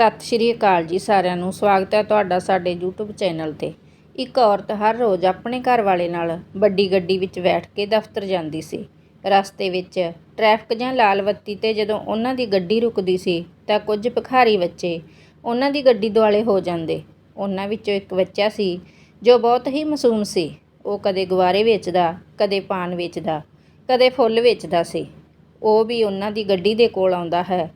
ਸਤਿ ਸ਼੍ਰੀ ਅਕਾਲ ਜੀ ਸਾਰਿਆਂ ਨੂੰ। ਸਵਾਗਤ ਹੈ ਤੁਹਾਡਾ ਸਾਡੇ YouTube ਚੈਨਲ ਤੇ। ਇੱਕ ਔਰਤ ਹਰ ਰੋਜ਼ ਆਪਣੇ ਘਰ ਵਾਲੇ ਨਾਲ ਵੱਡੀ ਗੱਡੀ ਵਿੱਚ ਬੈਠ ਕੇ ਦਫ਼ਤਰ ਜਾਂਦੀ ਸੀ। ਰਸਤੇ ਵਿੱਚ ਟ੍ਰੈਫਿਕ ਜਾਂ ਲਾਲ ਬੱਤੀ ਤੇ ਜਦੋਂ ਉਹਨਾਂ ਦੀ ਗੱਡੀ ਰੁਕਦੀ ਸੀ ਤਾਂ ਕੁਝ ਭਿਖਾਰੀ ਬੱਚੇ ਉਹਨਾਂ ਦੀ ਗੱਡੀ ਦੁਆਲੇ ਹੋ ਜਾਂਦੇ। ਉਹਨਾਂ ਵਿੱਚੋਂ ਇੱਕ ਬੱਚਾ ਸੀ ਜੋ ਬਹੁਤ ਹੀ ਮਾਸੂਮ ਸੀ। ਉਹ ਕਦੇ ਗੁਬਾਰੇ ਵੇਚਦਾ, ਕਦੇ ਪਾਨ ਵੇਚਦਾ, ਕਦੇ ਫੁੱਲ ਵੇਚਦਾ ਸੀ। ਉਹ ਵੀ ਉਹਨਾਂ ਦੀ ਗੱਡੀ ਦੇ ਕੋਲ ਆਉਂਦਾ ਹੈ।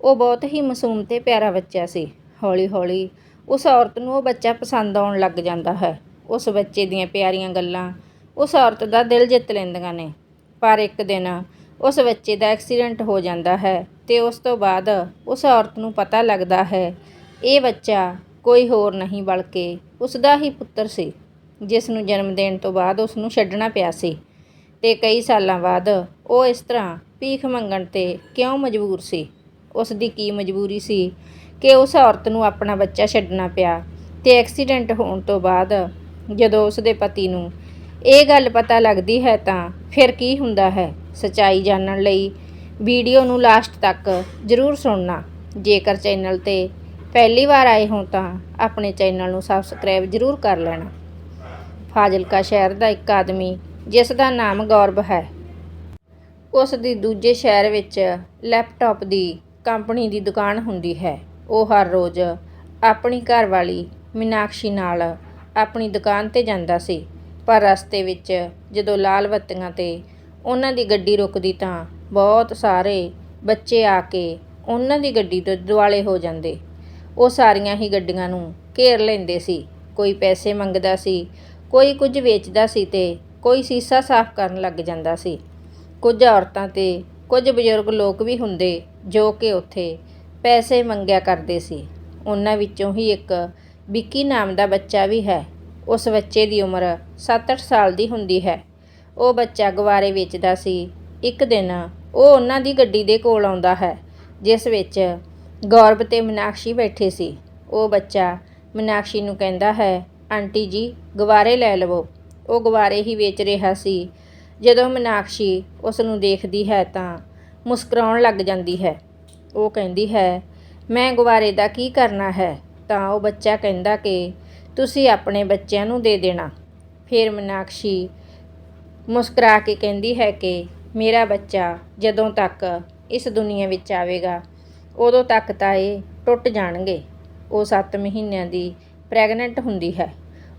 ਉਹ ਬਹੁਤ ਹੀ ਮਾਸੂਮ ਤੇ ਪਿਆਰਾ ਬੱਚਾ ਸੀ। ਹੌਲੀ-ਹੌਲੀ ਉਸ ਔਰਤ ਨੂੰ ਉਹ ਬੱਚਾ ਪਸੰਦ ਆਉਣ ਲੱਗ ਜਾਂਦਾ ਹੈ। ਉਸ ਬੱਚੇ ਦੀਆਂ ਪਿਆਰੀਆਂ ਗੱਲਾਂ ਉਸ ਔਰਤ ਦਾ ਦਿਲ ਜਿੱਤ ਲੈਂਦੀਆਂ ਨੇ। ਪਰ ਇੱਕ ਦਿਨ ਉਸ ਬੱਚੇ ਦਾ ਐਕਸੀਡੈਂਟ ਹੋ ਜਾਂਦਾ ਹੈ ਤੇ ਉਸ ਤੋਂ ਬਾਅਦ ਉਸ ਔਰਤ ਨੂੰ ਪਤਾ ਲੱਗਦਾ ਹੈ, ਇਹ ਬੱਚਾ ਕੋਈ ਹੋਰ ਨਹੀਂ ਬਲਕਿ ਉਸ ਦਾ ਹੀ ਪੁੱਤਰ ਸੀ, ਜਿਸ ਨੂੰ ਜਨਮ ਦੇਣ ਤੋਂ ਬਾਅਦ ਉਸ ਨੂੰ ਛੱਡਣਾ ਪਿਆ ਸੀ। ਤੇ ਕਈ ਸਾਲਾਂ ਬਾਅਦ ਉਹ ਇਸ ਤਰ੍ਹਾਂ ਭੀਖ ਮੰਗਣ ਤੇ ਕਿਉਂ ਮਜਬੂਰ ਸੀ? ਉਸ ਦੀ ਕੀ ਮਜਬੂਰੀ ਸੀ ਕਿ ਉਸ ਔਰਤ ਨੂੰ ਆਪਣਾ ਬੱਚਾ ਛੱਡਣਾ ਪਿਆ ਤੇ ਐਕਸੀਡੈਂਟ ਹੋਣ ਤੋਂ ਬਾਅਦ ਜਦੋਂ ਉਸ ਦੇ ਪਤੀ ਨੂੰ ਇਹ ਗੱਲ ਪਤਾ ਲੱਗਦੀ ਹੈ ਤਾਂ ਫਿਰ ਕੀ ਹੁੰਦਾ ਹੈ? ਸਚਾਈ ਜਾਣਨ ਲਈ ਵੀਡੀਓ ਨੂੰ ਲਾਸਟ ਤੱਕ ਜ਼ਰੂਰ ਸੁਣਨਾ। ਜੇਕਰ ਚੈਨਲ ਤੇ ਪਹਿਲੀ ਵਾਰ ਆਏ ਹੋ ਤਾਂ ਆਪਣੇ ਚੈਨਲ ਨੂੰ ਸਬਸਕ੍ਰਾਈਬ ਜ਼ਰੂਰ ਕਰ ਲੈਣਾ। ਫਾਜ਼ਿਲਕਾ ਸ਼ਹਿਰ ਦਾ ਇੱਕ ਆਦਮੀ, ਜਿਸ ਦਾ ਨਾਮ ਗੌਰਵ ਹੈ, ਉਸ ਦੀ ਦੂਜੇ ਸ਼ਹਿਰ ਵਿੱਚ ਲੈਪਟਾਪ ਦੀ ਕੰਪਨੀ ਦੀ ਦੁਕਾਨ ਹੁੰਦੀ ਹੈ। ਉਹ ਹਰ ਰੋਜ਼ ਆਪਣੀ ਘਰਵਾਲੀ ਮੀਨਾਕਸ਼ੀ ਨਾਲ ਆਪਣੀ ਦੁਕਾਨ ਤੇ ਜਾਂਦਾ ਸੀ। ਪਰ ਰਸਤੇ ਵਿੱਚ ਜਦੋਂ ਲਾਲ ਬੱਤੀਆਂ ਤੇ ਉਹਨਾਂ ਦੀ ਗੱਡੀ ਰੁਕਦੀ ਤਾਂ ਬਹੁਤ ਸਾਰੇ ਬੱਚੇ ਆ ਕੇ ਉਹਨਾਂ ਦੀ ਗੱਡੀ ਤੋਂ ਦੁਆਲੇ ਹੋ ਜਾਂਦੇ। ਉਹ ਸਾਰੀਆਂ ਹੀ ਗੱਡੀਆਂ ਨੂੰ ਘੇਰ ਲੈਂਦੇ ਸੀ। ਕੋਈ ਪੈਸੇ ਮੰਗਦਾ ਸੀ, ਕੋਈ ਕੁਝ ਵੇਚਦਾ ਸੀ ਤੇ ਕੋਈ ਸੀਸਾ ਸਾਫ਼ ਕਰਨ ਲੱਗ ਜਾਂਦਾ ਸੀ। ਕੁਝ ਔਰਤਾਂ ਤੇ ਕੁਝ ਬਜ਼ੁਰਗ ਲੋਕ ਵੀ ਹੁੰਦੇ ਜੋ ਕਿ ਉੱਥੇ ਪੈਸੇ ਮੰਗਿਆ ਕਰਦੇ ਸੀ। ਉਹਨਾਂ ਵਿੱਚੋਂ ਹੀ ਇੱਕ ਵਿੱਕੀ ਨਾਮ ਦਾ ਬੱਚਾ ਵੀ ਹੈ। ਉਸ ਬੱਚੇ ਦੀ ਉਮਰ 7-8 ਸਾਲ ਦੀ ਹੁੰਦੀ ਹੈ। ਉਹ ਬੱਚਾ ਗੁਬਾਰੇ ਵੇਚਦਾ ਸੀ। ਇੱਕ ਦਿਨ ਉਹ ਉਹਨਾਂ ਦੀ ਗੱਡੀ ਦੇ ਕੋਲ ਆਉਂਦਾ ਹੈ, ਜਿਸ ਵਿੱਚ ਗੌਰਵ ਤੇ ਮੀਨਾਕਸ਼ੀ ਬੈਠੇ ਸੀ। ਉਹ ਬੱਚਾ ਮੀਨਾਕਸ਼ੀ ਨੂੰ ਕਹਿੰਦਾ ਹੈ, ਆਂਟੀ ਜੀ, ਗੁਬਾਰੇ ਲੈ ਲਵੋ। ਉਹ ਗੁਬਾਰੇ ਹੀ ਵੇਚ ਰਿਹਾ ਸੀ। ਜਦੋਂ ਮੀਨਾਕਸ਼ੀ ਉਸ ਨੂੰ ਦੇਖਦੀ ਹੈ ਤਾਂ ਮੁਸਕਰਾਉਣ ਲੱਗ ਜਾਂਦੀ ਹੈ। ਉਹ ਕਹਿੰਦੀ ਹੈ, ਮੈਂ ਗੁਬਾਰੇ ਦਾ ਕੀ ਕਰਨਾ ਹੈ? ਤਾਂ ਉਹ ਬੱਚਾ ਕਹਿੰਦਾ ਕਿ, ਤੁਸੀਂ ਆਪਣੇ ਬੱਚਿਆਂ ਨੂੰ ਦੇ ਦੇਣਾ। ਫਿਰ ਮੀਨਾਕਸ਼ੀ ਮੁਸਕਰਾ ਕੇ ਕਹਿੰਦੀ ਹੈ ਕਿ, ਮੇਰਾ ਬੱਚਾ ਜਦੋਂ ਤੱਕ ਇਸ ਦੁਨੀਆ ਵਿੱਚ ਆਵੇਗਾ, ਉਦੋਂ ਤੱਕ ਤਾਂ ਇਹ ਟੁੱਟ ਜਾਣਗੇ। ਉਹ 7 ਮਹੀਨਿਆਂ ਦੀ ਪ੍ਰੈਗਨੈਂਟ ਹੁੰਦੀ ਹੈ।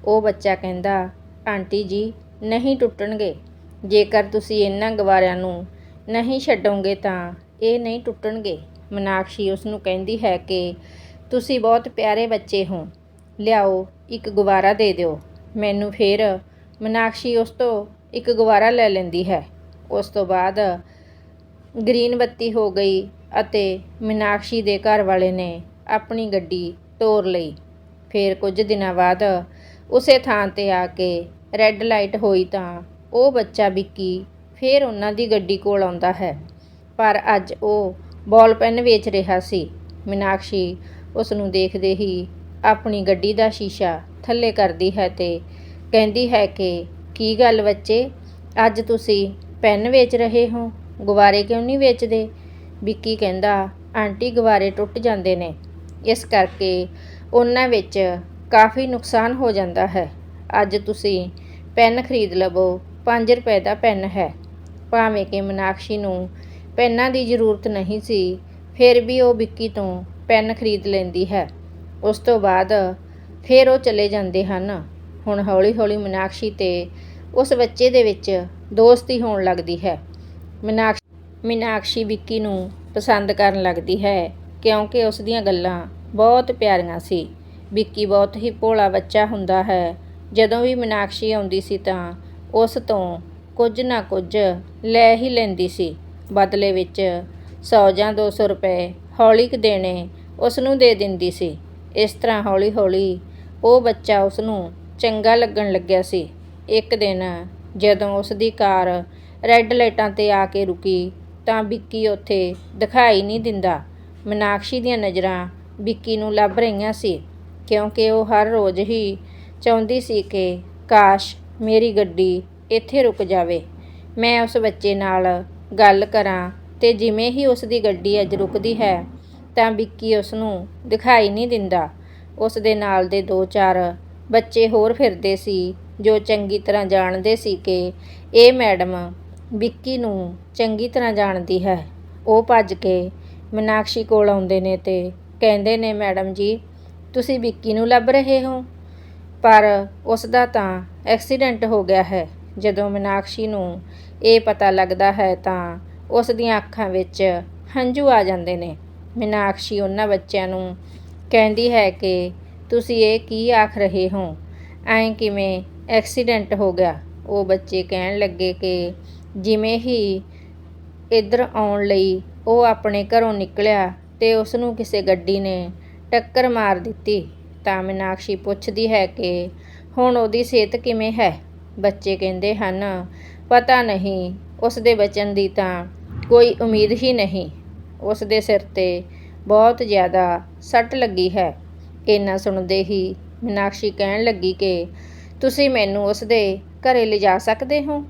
ਉਹ ਬੱਚਾ ਕਹਿੰਦਾ, ਆਂਟੀ ਜੀ, ਨਹੀਂ ਟੁੱਟਣਗੇ। ਜੇਕਰ ਤੁਸੀਂ ਇਹਨਾਂ ਗਵਾਰਿਆਂ ਨੂੰ ਨਹੀਂ ਛੱਡੋਗੇ ਤਾਂ ਇਹ ਨਹੀਂ ਟੁੱਟਣਗੇ। ਮਨਾਕਸ਼ੀ ਉਸ ਨੂੰ ਕਹਿੰਦੀ ਹੈ ਕਿ ਤੁਸੀਂ ਬਹੁਤ ਪਿਆਰੇ ਬੱਚੇ ਹੋ। ਲਿਆਓ, ਇੱਕ ਗੁਬਾਰਾ ਦੇ ਦਿਓ। ਮੈਨੂੰ ਫਿਰ ਮਨਾਕਸ਼ੀ ਉਸ ਤੋਂ ਇੱਕ ਗੁਬਾਰਾ ਲੈ ਲੈਂਦੀ ਹੈ। ਉਸ ਤੋਂ ਬਾਅਦ ਗ੍ਰੀਨ ਬੱਤੀ ਹੋ ਗਈ ਅਤੇ ਮੀਨਾਕਸ਼ੀ ਦੇ ਘਰ ਵਾਲੇ ਨੇ ਆਪਣੀ ਗੱਡੀ ਤੋਰ ਲਈ। ਫਿਰ ਕੁਝ ਦਿਨਾਂ ਬਾਅਦ ਉਸੇ ਥਾਂ ਤੇ ਆ ਕੇ ਰੈੱਡ ਲਾਈਟ ਹੋਈ ਤਾਂ ਉਹ ਬੱਚਾ ਵਿੱਕੀ ਫਿਰ ਉਹਨਾਂ ਦੀ ਗੱਡੀ ਕੋਲ ਆਉਂਦਾ ਹੈ। ਪਰ ਅੱਜ ਉਹ ਬਾਲ ਪੈਨ ਵੇਚ ਰਿਹਾ ਸੀ। ਮੀਨਾਕਸ਼ੀ ਉਸ ਨੂੰ ਦੇਖਦੇ ਹੀ ਆਪਣੀ ਗੱਡੀ ਦਾ ਸ਼ੀਸ਼ਾ ਥੱਲੇ ਕਰਦੀ ਹੈ ਤੇ ਕਹਿੰਦੀ ਹੈ ਕਿ, ਕੀ ਗੱਲ ਬੱਚੇ? ਅੱਜ ਤੁਸੀਂ ਪੈਨ ਵੇਚ ਰਹੇ ਹੋ? ਗੁਬਾਰੇ ਕਿਉਂ ਨਹੀਂ ਵੇਚਦੇ? ਵਿੱਕੀ ਕਹਿੰਦਾ, ਆਂਟੀ, ਗੁਬਾਰੇ ਟੁੱਟ ਜਾਂਦੇ ਨੇ। ਇਸ ਕਰਕੇ ਉਹਨਾਂ ਵਿੱਚ ਕਾਫੀ ਨੁਕਸਾਨ ਹੋ ਜਾਂਦਾ ਹੈ। ਅੱਜ ਤੁਸੀਂ ਪੈਨ ਖਰੀਦ ਲਵੋ 5 ਰੁਪਏ ਦਾ ਪੈਨ ਹੈ। ਭਾਵੇਂ ਕਿ ਮਨਾਕਸ਼ੀ ਨੂੰ ਪੈਨਾਂ ਦੀ ਜ਼ਰੂਰਤ ਨਹੀਂ ਸੀ, ਫਿਰ ਵੀ ਉਹ ਵਿੱਕੀ ਤੋਂ ਪੈਨ ਖਰੀਦ ਲੈਂਦੀ ਹੈ। ਉਸ ਤੋਂ ਬਾਅਦ ਫਿਰ ਉਹ ਚਲੇ ਜਾਂਦੇ ਹਨ। ਹੁਣ ਹੌਲੀ-ਹੌਲੀ ਮਨਾਕਸ਼ੀ ਤੇ ਉਸ ਬੱਚੇ ਦੇ ਵਿੱਚ ਦੋਸਤੀ ਹੋਣ ਲੱਗਦੀ ਹੈ। ਮੀਨਾਕਸ਼ੀ ਮੀਨਾਕਸ਼ੀ ਵਿੱਕੀ ਨੂੰ ਪਸੰਦ ਕਰਨ ਲੱਗਦੀ ਹੈ ਕਿਉਂਕਿ ਉਸ ਦੀਆਂ ਗੱਲਾਂ ਬਹੁਤ ਪਿਆਰੀਆਂ ਸੀ। ਵਿੱਕੀ ਬਹੁਤ ਹੀ ਭੋਲਾ ਬੱਚਾ ਹੁੰਦਾ ਹੈ। ਜਦੋਂ ਵੀ ਮੀਨਾਕਸ਼ੀ ਆਉਂਦੀ ਸੀ ਤਾਂ ਉਸ ਤੋਂ ਕੁਝ ਨਾ ਕੁਝ ਲੈ ਹੀ ਲੈਂਦੀ ਸੀ। ਬਦਲੇ ਵਿੱਚ 100 ਜਾਂ 200 ਰੁਪਏ ਹੌਲੀ ਕੁ ਦੇਣੇ ਉਸ ਨੂੰ ਦੇ ਦਿੰਦੀ ਸੀ। ਇਸ ਤਰ੍ਹਾਂ ਹੌਲੀ-ਹੌਲੀ ਉਹ ਬੱਚਾ ਉਸ ਨੂੰ ਚੰਗਾ ਲੱਗਣ ਲੱਗਿਆ ਸੀ। ਇੱਕ ਦਿਨ ਜਦੋਂ ਉਸ ਦੀ ਕਾਰ ਰੈੱਡ ਲਾਈਟਾਂ ਤੇ ਆ ਕੇ ਰੁਕੀ ਤਾਂ ਵਿੱਕੀ ਉੱਥੇ ਦਿਖਾਈ ਨਹੀਂ ਦਿੰਦਾ। ਮੀਨਾਕਸ਼ੀ ਦੀਆਂ ਨਜ਼ਰਾਂ ਵਿੱਕੀ ਨੂੰ ਲੱਭ ਰਹੀਆਂ ਸੀ ਕਿਉਂਕਿ ਉਹ ਹਰ ਰੋਜ਼ ਹੀ ਚਾਹੁੰਦੀ ਸੀ ਕਿ ਕਾਸ਼ ਮੇਰੀ ਗੱਡੀ ਇੱਥੇ ਰੁਕ ਜਾਵੇ। ਮੈਂ ਉਸ ਬੱਚੇ ਨਾਲ ਗੱਲ ਕਰਾਂ ਤੇ ਜਿਵੇਂ ਹੀ ਉਸ ਦੀ ਗੱਡੀ ਅੱਜ ਰੁਕਦੀ ਹੈ, ਤਾਂ ਵਿੱਕੀ ਉਸ ਨੂੰ ਦਿਖਾਈ ਨਹੀਂ ਦਿੰਦਾ। ਉਸ ਦੇ ਨਾਲ ਦੇ ਦੋ ਚਾਰ ਬੱਚੇ ਹੋਰ ਫਿਰਦੇ ਸੀ, ਜੋ ਚੰਗੀ ਤਰ੍ਹਾਂ ਜਾਣਦੇ ਸੀ ਕਿ ਇਹ ਮੈਡਮ ਵਿੱਕੀ ਨੂੰ ਚੰਗੀ ਤਰ੍ਹਾਂ ਜਾਣਦੀ ਹੈ। ਉਹ ਭੱਜ ਕੇ ਮੀਨਾਕਸ਼ੀ ਕੋਲ ਆਉਂਦੇ ਨੇ ਤੇ ਕਹਿੰਦੇ ਨੇ, ਮੈਡਮ ਜੀ, ਤੁਸੀਂ ਵਿੱਕੀ ਨੂੰ ਲੱਭ ਰਹੇ ਹੋ? ਪਰ ਉਸ ਦਾ ਤਾਂ ਐਕਸੀਡੈਂਟ ਹੋ ਗਿਆ ਹੈ। ਜਦੋਂ ਮੀਨਾਕਸ਼ੀ ਨੂੰ ਇਹ ਪਤਾ ਲੱਗਦਾ ਹੈ ਤਾਂ ਉਸ ਦੀਆਂ ਅੱਖਾਂ ਵਿੱਚ ਹੰਝੂ ਆ ਜਾਂਦੇ ਨੇ। ਮੀਨਾਕਸ਼ੀ ਉਹਨਾਂ ਬੱਚਿਆਂ ਨੂੰ ਕਹਿੰਦੀ ਹੈ ਕਿ, ਤੁਸੀਂ ਇਹ ਕੀ ਆਖ ਰਹੇ ਹੋ? ਐਂ ਕਿਵੇਂ ਐਕਸੀਡੈਂਟ ਹੋ ਗਿਆ? ਉਹ ਬੱਚੇ ਕਹਿਣ ਲੱਗੇ ਕਿ, ਜਿਵੇਂ ਹੀ ਇੱਧਰ ਆਉਣ ਲਈ ਉਹ ਆਪਣੇ ਘਰੋਂ ਨਿਕਲਿਆ ਤੇ ਉਸ ਨੂੰ ਕਿਸੇ ਗੱਡੀ ਨੇ ਟੱਕਰ ਮਾਰ ਦਿੱਤੀ। ਤਾਂ ਮੀਨਾਕਸ਼ੀ ਪੁੱਛਦੀ ਹੈ ਕਿ ਹੁਣ ਉਹਦੀ ਸਿਹਤ ਕਿਵੇਂ ਹੈ? ਬੱਚੇ ਕਹਿੰਦੇ ਹਨ, ਪਤਾ ਨਹੀਂ ਉਸ ਦੇ ਬਚਨ ਦੀ ਤਾਂ ਕੋਈ ਉਮੀਦ ਹੀ ਨਹੀਂ। ਉਸ ਦੇ ਸਿਰ ਤੇ ਬਹੁਤ ਜ਼ਿਆਦਾ ਸੱਟ ਲੱਗੀ ਹੈ। ਇੰਨਾ ਸੁਣਦੇ ਹੀ ਮੀਨਾਕਸ਼ੀ ਕਹਿਣ ਲੱਗੀ ਕਿ ਤੁਸੀਂ ਮੈਨੂੰ ਉਸ ਦੇ ਘਰੇ ਲਿਜਾ ਸਕਦੇ ਹੋ?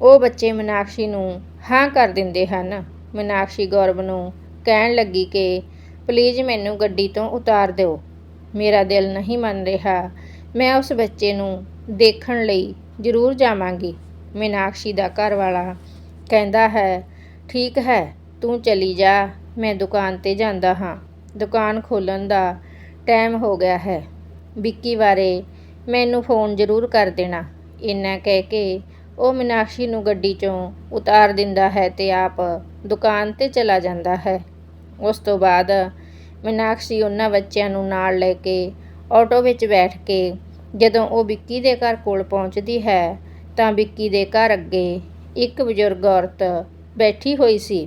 ਉਹ ਬੱਚੇ ਮੀਨਾਕਸ਼ੀ ਨੂੰ ਹਾਂ ਕਰ ਦਿੰਦੇ ਹਨ। ਮੀਨਾਕਸ਼ੀ ਗੌਰਵ ਨੂੰ ਕਹਿਣ ਲੱਗੀ ਕਿ, ਪਲੀਜ਼ ਮੈਨੂੰ ਗੱਡੀ ਤੋਂ ਉਤਾਰ ਦਿਓ। ਮੇਰਾ ਦਿਲ ਨਹੀਂ ਮੰਨ ਰਿਹਾ ਮੈਂ ਉਸ ਬੱਚੇ ਨੂੰ ਦੇਖਣ ਲਈ ਜ਼ਰੂਰ ਜਾਵਾਂਗੀ। ਮੀਨਾਕਸ਼ੀ ਦਾ ਘਰ ਵਾਲਾ ਕਹਿੰਦਾ ਹੈ, ਠੀਕ ਹੈ, ਤੂੰ ਚਲੀ ਜਾ, ਮੈਂ ਦੁਕਾਨ ਤੇ ਜਾਂਦਾ ਹਾਂ। ਦੁਕਾਨ ਖੋਲ੍ਹਣ ਦਾ ਟਾਈਮ ਹੋ ਗਿਆ ਹੈ। ਵਿੱਕੀ ਬਾਰੇ ਮੈਨੂੰ ਫੋਨ ਜ਼ਰੂਰ ਕਰ ਦੇਣਾ। ਇੰਨਾ ਕਹਿ ਕੇ ਉਹ ਮੀਨਾਕਸ਼ੀ ਨੂੰ ਗੱਡੀ 'ਚੋਂ ਉਤਾਰ ਦਿੰਦਾ ਹੈ ਤੇ ਆਪ ਦੁਕਾਨ ਤੇ ਚਲਾ ਜਾਂਦਾ ਹੈ। ਉਸ ਤੋਂ ਬਾਅਦ ਮੀਨਾਕਸ਼ੀ ਉਹਨਾਂ ਬੱਚਿਆਂ ਨੂੰ ਨਾਲ ਲੈ ਕੇ ਆਟੋ ਵਿੱਚ ਬੈਠ ਕੇ ਜਦੋਂ ਉਹ ਵਿੱਕੀ ਦੇ ਘਰ ਕੋਲ ਪਹੁੰਚਦੀ ਹੈ ਤਾਂ ਵਿੱਕੀ ਦੇ ਘਰ ਅੱਗੇ ਇੱਕ ਬਜ਼ੁਰਗ ਔਰਤ ਬੈਠੀ ਹੋਈ ਸੀ